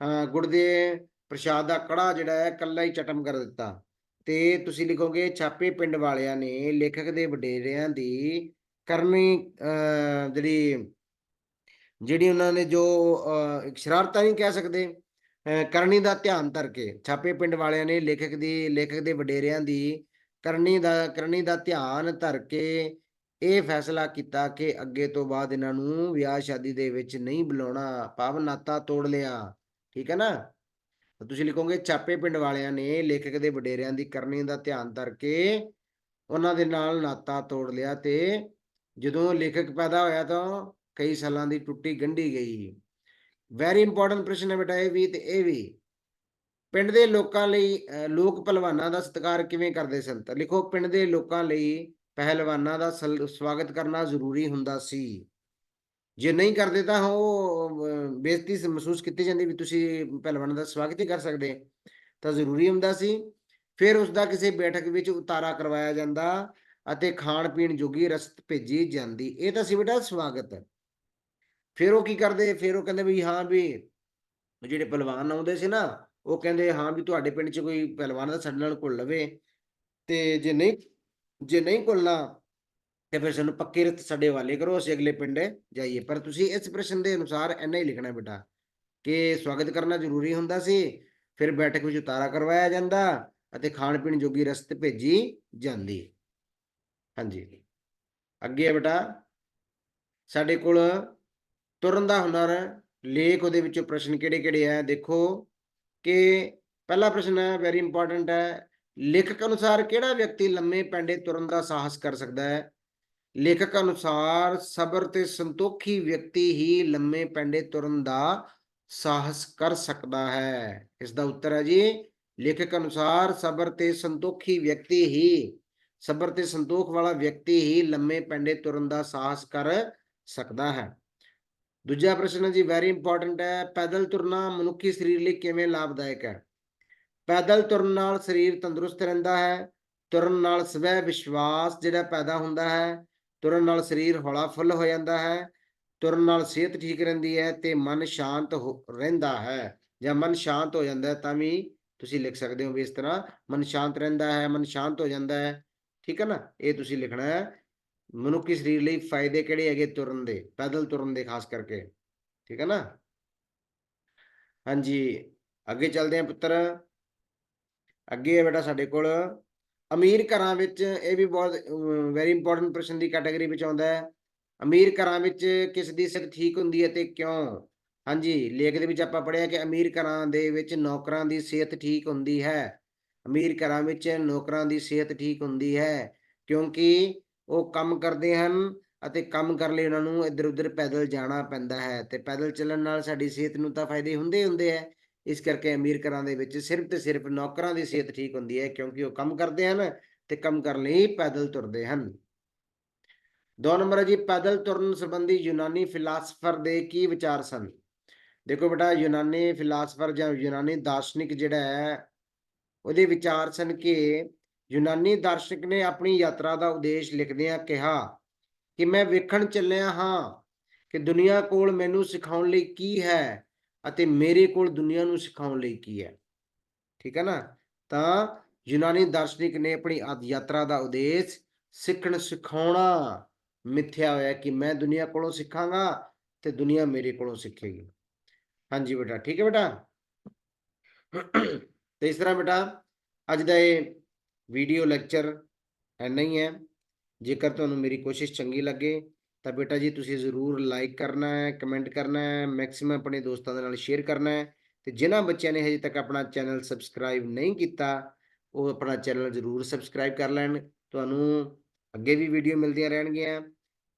ਅਹ, ਗੁੜ ਦੇ ਪ੍ਰਸ਼ਾਦ ਦਾ ਕੜਾ ਜਿਹੜਾ ਹੈ ਕੱਲਾ ਹੀ ਚਟਮ ਕਰ ਦਿੱਤਾ। ਤੇ ਤੁਸੀਂ ਲਿਖੋਗੇ ਛਾਪੇ ਪਿੰਡ ਵਾਲਿਆਂ ਨੇ ਲੇਖਕ ਦੇ ਵਡੇਰਿਆਂ ਦੀ ਕਰਮੀ ਅਹ, ਜਿਹੜੀ ਜਿਹੜੀ ਉਹਨਾਂ ਨੇ ਜੋ ਅਹ, ਸ਼ਰਾਰਤਾਂ ਨਹੀਂ ਕਹਿ ਸਕਦੇ। ਕਰਨੀ ਦਾ ਧਿਆਨ ਧਰ ਕੇ ਛਾਪੇ ਪਿੰਡ ਵਾਲਿਆਂ ਨੇ ਲੇਖਕ ਦੀ, ਲੇਖਕ ਦੇ ਵਡੇਰਿਆਂ ਦੀ ਕਰਨੀ ਦਾ ਕਰਨੀ ਦਾ ਧਿਆਨ ਧਰ ਕੇ ਇਹ ਫੈਸਲਾ ਕੀਤਾ ਕਿ ਅੱਗੇ ਤੋਂ ਬਾਅਦ ਇਹਨਾਂ ਨੂੰ ਵਿਆਹ ਸ਼ਾਦੀ ਦੇ ਵਿੱਚ ਨਹੀਂ ਬੁਲਾਉਣਾ। ਪਾਵ ਨਾਤਾ ਤੋੜ ਲਿਆ। ਠੀਕ ਹੈ ਨਾ? ਤੁਸੀਂ ਲਿਖੋਗੇ, ਛਾਪੇ ਪਿੰਡ ਵਾਲਿਆਂ ਨੇ ਲੇਖਕ ਦੇ ਵਡੇਰਿਆਂ ਦੀ ਕਰਨੀ ਦਾ ਧਿਆਨ ਧਰ ਕੇ ਉਹਨਾਂ ਦੇ ਨਾਲ ਨਾਤਾ ਤੋੜ ਲਿਆ ਤੇ ਜਦੋਂ ਲੇਖਕ ਪੈਦਾ ਹੋਇਆ ਤਾਂ ਕਈ ਸਾਲਾਂ ਦੀ ਟੁੱਟੀ ਗੰਢੀ ਗਈ। ਵੈਰੀ ਇੰਪੋਰਟੈਂਟ ਪ੍ਰਸ਼ਨ ਹੈ ਬੇਟਾ ਇਹ ਵੀ ਤੇ ਇਹ ਵੀ। ਪਿੰਡ ਦੇ ਲੋਕਾਂ ਲਈ ਅਹ, ਲੋਕ ਪਹਿਲਵਾਨਾਂ ਦਾ ਸਤਿਕਾਰ ਕਿਵੇਂ ਕਰਦੇ ਸਨ? ਤਾਂ ਲਿਖੋ ਪਿੰਡ ਦੇ ਲੋਕਾਂ ਲਈ ਪਹਿਲਵਾਨਾਂ ਦਾ ਸਲ- ਸਵਾਗਤ ਕਰਨਾ ਜ਼ਰੂਰੀ ਹੁੰਦਾ ਸੀ। ਜੇ ਨਹੀਂ ਕਰਦੇ ਤਾਂ ਉਹ ਅਹ, ਬੇਇੱਜ਼ਤੀ ਮਹਿਸੂਸ ਕੀਤੀ ਜਾਂਦੀ ਵੀ ਤੁਸੀਂ ਪਹਿਲਵਾਨਾਂ ਦਾ ਸਵਾਗਤ ਹੀ ਕਰ ਸਕਦੇ। ਤਾਂ ਜ਼ਰੂਰੀ ਹੁੰਦਾ ਸੀ। ਫਿਰ ਉਸ ਦਾ ਕਿਸੇ ਬੈਠਕ ਵਿੱਚ ਉਤਾਰਾ ਕਰਵਾਇਆ ਜਾਂਦਾ ਅਤੇ ਖਾਣ ਪੀਣ ਜੋਗੀ ਰਸਤ ਭੇਜੀ ਜਾਂਦੀ। ਇਹ ਤਾਂ ਸੀ ਬੇਟਾ ਸਵਾਗਤ। ਫਿਰ ਉਹ ਕੀ ਕਰਦੇ? ਫਿਰ ਉਹ ਕਹਿੰਦੇ ਵੀ ਹਾਂ ਵੀ ਜਿਹੜੇ ਪਹਿਲਵਾਨ ਆਉਂਦੇ ਸੀ ਨਾ, ਉਹ ਕਹਿੰਦੇ ਹਾਂ ਵੀ ਤੁਹਾਡੇ ਪਿੰਡ 'ਚ ਕੋਈ ਪਹਿਲਵਾਨ ਦਾ ਸਾਡੇ ਨਾਲ ਘੁਲ ਲਵੇ ਤੇ ਜੇ ਨਹੀਂ ਜੇ ਨਹੀਂ ਘੁਲਣਾ ਤੇ ਫਿਰ ਸਾਨੂੰ ਪੱਕੇ ਰਤ ਸਾਡੇ ਹਵਾਲੇ ਕਰੋ, ਅਸੀਂ ਅਗਲੇ ਪਿੰਡ ਜਾਈਏ। ਪਰ ਤੁਸੀਂ ਇਸ ਪ੍ਰਸ਼ਨ ਦੇ ਅਨੁਸਾਰ ਇੰਨਾ ਹੀ ਲਿਖਣਾ ਬੇਟਾ ਕਿ ਸਵਾਗਤ ਕਰਨਾ ਜ਼ਰੂਰੀ ਹੁੰਦਾ ਸੀ, ਫਿਰ ਬੈਠਕ ਵਿੱਚ ਉਤਾਰਾ ਕਰਵਾਇਆ ਜਾਂਦਾ ਅਤੇ ਖਾਣ ਪੀਣ ਜੋਗੀ ਰਸਤ ਭੇਜੀ ਜਾਂਦੀ। ਹਾਂਜੀ। ਅੱਗੇ ਹੈ ਬੇਟਾ, ਸਾਡੇ ਕੋਲ ਤੁਰਨ ਦਾ ਹੁਨਰ ਲੇਖ ਉਹਦੇ ਵਿੱਚੋਂ ਪ੍ਰਸ਼ਨ ਕਿਹੜੇ ਕਿਹੜੇ ਆ ਦੇਖੋ ਕਿ ਪਹਿਲਾ ਪ੍ਰਸ਼ਨ ਹੈ ਵੈਰੀ ਇੰਪੋਰਟੈਂਟ ਹੈ। ਲੇਖਕ ਅਨੁਸਾਰ ਕਿਹੜਾ ਵਿਅਕਤੀ ਲੰਮੇ ਪੈਂਡੇ ਤੁਰਨ ਦਾ ਸਾਹਸ ਕਰ ਸਕਦਾ ਹੈ? ਲੇਖਕ ਅਨੁਸਾਰ ਸਬਰ ਤੇ ਸੰਤੋਖੀ ਵਿਅਕਤੀ ਹੀ ਲੰਮੇ ਪੈਂਡੇ ਤੁਰਨ ਦਾ ਸਾਹਸ ਕਰ ਸਕਦਾ ਹੈ। ਇਸ ਦਾ ਉੱਤਰ ਹੈ ਜੀ, ਲੇਖਕ ਅਨੁਸਾਰ ਸਬਰ ਤੇ ਸੰਤੋਖੀ ਵਿਅਕਤੀ ਹੀ, ਸਬਰ ਤੇ ਸੰਤੋਖ ਵਾਲਾ ਵਿਅਕਤੀ ਹੀ ਲੰਮੇ ਪੈਂਡੇ ਤੁਰਨ ਦਾ ਸਾਹਸ ਕਰ ਸਕਦਾ ਹੈ। ਦੂਜਾ ਪ੍ਰਸ਼ਨ ਹੈ ਜੀ ਵੈਰੀ ਇੰਪੋਰਟੈਂਟ ਹੈ, ਪੈਦਲ ਤੁਰਨਾ ਮਨੁੱਖੀ ਸਰੀਰ ਲਈ ਕਿਵੇਂ ਲਾਭਦਾਇਕ ਹੈ? ਪੈਦਲ ਤੁਰਨ ਨਾਲ ਸਰੀਰ ਤੰਦਰੁਸਤ ਰਹਿੰਦਾ ਹੈ, ਤੁਰਨ ਨਾਲ ਸਵੈ ਵਿਸ਼ਵਾਸ ਜਿਹੜਾ ਪੈਦਾ ਹੁੰਦਾ ਹੈ, ਤੁਰਨ ਨਾਲ ਸਰੀਰ ਹੌਲਾ ਫੁੱਲ ਹੋ ਜਾਂਦਾ ਹੈ, ਤੁਰਨ ਨਾਲ ਸਿਹਤ ਠੀਕ ਰਹਿੰਦੀ ਹੈ ਤੇ ਮਨ ਸ਼ਾਂਤ ਹੋ- ਰਹਿੰਦਾ ਹੈ, ਜਾਂ ਮਨ ਸ਼ਾਂਤ ਹੋ ਜਾਂਦਾ ਹੈ, ਤਾਂ ਵੀ ਤੁਸੀਂ ਲਿਖ ਸਕਦੇ ਹੋ ਵੀ ਇਸ ਤਰ੍ਹਾਂ ਮਨ ਸ਼ਾਂਤ ਰਹਿੰਦਾ ਹੈ, ਮਨ ਸ਼ਾਂਤ ਹੋ ਜਾਂਦਾ ਹੈ, ਠੀਕ ਹੈ ਨਾ? ਇਹ ਤੁਸੀਂ ਲਿਖਣਾ ਹੈ ਮਨੁੱਖੀ ਸਰੀਰ ਲਈ ਫਾਇਦੇ ਕਿਹੜੇ ਹੈਗੇ ਤੁਰਨ ਦੇ, ਪੈਦਲ ਤੁਰਨ ਦੇ ਖਾਸ ਕਰਕੇ, ਠੀਕ ਹੈ ਨਾ? ਹਾਂਜੀ, ਅੱਗੇ ਚੱਲਦੇ ਹਾਂ ਪੁੱਤਰ। ਅੱਗੇ ਹੈ ਬੇਟਾ ਸਾਡੇ ਕੋਲ। ਅਮੀਰ ਘਰਾਂ ਵਿੱਚ ਇਹ ਵੀ ਬਹੁਤ ਵੈਰੀ ਇੰਪੋਰਟੈਂਟ ਪ੍ਰਸ਼ਨ ਦੀ ਕੈਟਾਗਰੀ ਵਿੱਚ ਆਉਂਦਾ ਹੈ। ਅਮੀਰ ਘਰਾਂ ਵਿੱਚ ਕਿਸ ਦੀ ਸਿਹਤ ਠੀਕ ਹੁੰਦੀ ਹੈ ਤੇ ਕਿਉਂ? ਹਾਂਜੀ, ਲੇਖ ਦੇ ਵਿੱਚ ਆਪਾਂ ਪੜ੍ਹਿਆ ਕਿ ਅਮੀਰ ਘਰਾਂ ਦੇ ਵਿੱਚ ਨੌਕਰਾਂ ਦੀ ਸਿਹਤ ਠੀਕ ਹੁੰਦੀ ਹੈ। ਅਮੀਰ ਘਰਾਂ ਵਿੱਚ ਨੌਕਰਾਂ ਦੀ ਸਿਹਤ ਠੀਕ ਹੁੰਦੀ ਹੈ ਕਿਉਂਕਿ ਉਹ ਕੰਮ ਕਰਦੇ ਹਨ ਅਤੇ ਕੰਮ ਕਰਨ ਲਈ ਉਹਨਾਂ ਨੂੰ ਇੱਧਰ ਉੱਧਰ ਪੈਦਲ ਜਾਣਾ ਪੈਂਦਾ ਹੈ ਤੇ ਪੈਦਲ ਚੱਲਣ ਨਾਲ ਸਾਡੀ ਸਿਹਤ ਨੂੰ ਤਾਂ ਫਾਇਦੇ ਹੁੰਦੇ ਹੀ ਹੁੰਦੇ ਹੈ। ਇਸ ਕਰਕੇ ਅਮੀਰ ਘਰਾਂ ਦੇ ਵਿੱਚ ਸਿਰਫ ਤੇ ਸਿਰਫ ਨੌਕਰਾਂ ਦੀ ਸਿਹਤ ਠੀਕ ਹੁੰਦੀ ਹੈ ਕਿਉਂਕਿ ਉਹ ਕੰਮ ਕਰਦੇ ਹਨ ਤੇ ਕੰਮ ਕਰਨ ਲਈ ਪੈਦਲ ਤੁਰਦੇ ਹਨ। ਦੋ ਨੰਬਰ ਹੈ ਜੀ, ਪੈਦਲ ਤੁਰਨ ਸੰਬੰਧੀ ਯੂਨਾਨੀ ਫਿਲਾਸਫਰ ਦੇ ਕੀ ਵਿਚਾਰ ਸਨ? ਦੇਖੋ ਬੇਟਾ, ਯੂਨਾਨੀ ਫਿਲਾਸਫਰ ਜਾਂ ਯੂਨਾਨੀ ਦਾਰਸ਼ਨਿਕ ਜਿਹੜਾ ਹੈ, ਉਹਦੇ ਵਿਚਾਰ ਸਨ ਕਿ ਯੂਨਾਨੀ ਦਾਰਸ਼ਨਿਕ ਨੇ ਆਪਣੀ ਯਾਤਰਾ ਦਾ ਉਦੇਸ਼ ਲਿਖਦਿਆਂ ਕਿਹਾ ਕਿ ਮੈਂ ਵੇਖਣ ਚੱਲਿਆ ਹਾਂ ਕਿ ਦੁਨੀਆ ਕੋਲ ਮੈਨੂੰ ਸਿਖਾਉਣ ਲਈ ਕੀ ਹੈ ਅਤੇ ਮੇਰੇ ਕੋਲ ਦੁਨੀਆ ਨੂੰ ਸਿਖਾਉਣ ਲਈ ਕੀ ਹੈ। ਠੀਕ ਹੈ ਨਾ? ਤਾਂ ਯੂਨਾਨੀ ਦਾਰਸ਼ਨਿਕ ਨੇ ਆਪਣੀ ਯਾਤਰਾ ਦਾ ਉਦੇਸ਼ ਸਿੱਖਣ ਸਿਖਾਉਣਾ ਮਿੱਥਿਆ ਹੋਇਆ ਕਿ ਮੈਂ ਦੁਨੀਆ ਕੋਲੋਂ ਸਿੱਖਾਂਗਾ ਤੇ ਦੁਨੀਆ ਮੇਰੇ ਕੋਲੋਂ ਸਿੱਖੇਗੀ। ਹਾਂਜੀ ਬੇਟਾ, ਠੀਕ ਹੈ ਬੇਟਾ? ਤੇ ਇਸ ਤਰ੍ਹਾਂ ਬੇਟਾ, ਅੱਜ ਦਾ ਇਹ ਵੀਡੀਓ ਲੈਕਚਰ ਐਨਾ ਹੀ ਹੈ। ਜੇਕਰ ਤੁਹਾਨੂੰ ਮੇਰੀ ਕੋਸ਼ਿਸ਼ ਚੰਗੀ ਲੱਗੇ, ਤਾਂ ਬੇਟਾ ਜੀ ਤੁਸੀਂ ਜ਼ਰੂਰ ਲਾਈਕ ਕਰਨਾ ਹੈ ਕਮੈਂਟ ਕਰਨਾ ਹੈ ਮੈਕਸਿਮਮ ਆਪਣੇ ਦੋਸਤਾਂ ਦੇ ਨਾਲ ਸ਼ੇਅਰ ਕਰਨਾ ਹੈ। ਤੇ ਜਿਨ੍ਹਾਂ ਬੱਚਿਆਂ ਨੇ ਹਜੇ ਤੱਕ ਆਪਣਾ ਚੈਨਲ ਸਬਸਕ੍ਰਾਈਬ ਨਹੀਂ ਕੀਤਾ, ਉਹ ਆਪਣਾ ਚੈਨਲ ਜ਼ਰੂਰ ਸਬਸਕ੍ਰਾਈਬ ਕਰ ਲੈਣ। ਤੁਹਾਨੂੰ ਅੱਗੇ ਵੀ ਵੀਡੀਓ ਮਿਲਦੀਆਂ ਰਹਿਣਗੀਆਂ।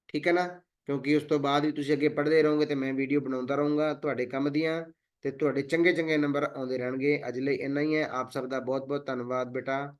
ਠੀਕ ਹੈ ਨਾ? ਕਿਉਂਕਿ ਉਸ ਤੋਂ ਬਾਅਦ ਵੀ ਤੁਸੀਂ ਅੱਗੇ ਪੜ੍ਹਦੇ ਰਹੋਗੇ ਤੇ ਮੈਂ ਵੀਡੀਓ ਬਣਾਉਂਦਾ ਰਹੂੰਗਾ ਤੁਹਾਡੇ ਕੰਮ ਦੀਆਂ। ਤੇ ਤੁਹਾਡੇ ਚੰਗੇ ਚੰਗੇ ਨੰਬਰ ਆਉਂਦੇ ਰਹਿਣਗੇ। ਅੱਜ ਲਈ ਇੰਨਾ ਹੀ ਹੈ। ਆਪ ਸਭ ਦਾ ਬਹੁਤ ਬਹੁਤ ਧੰਨਵਾਦ ਬੇਟਾ।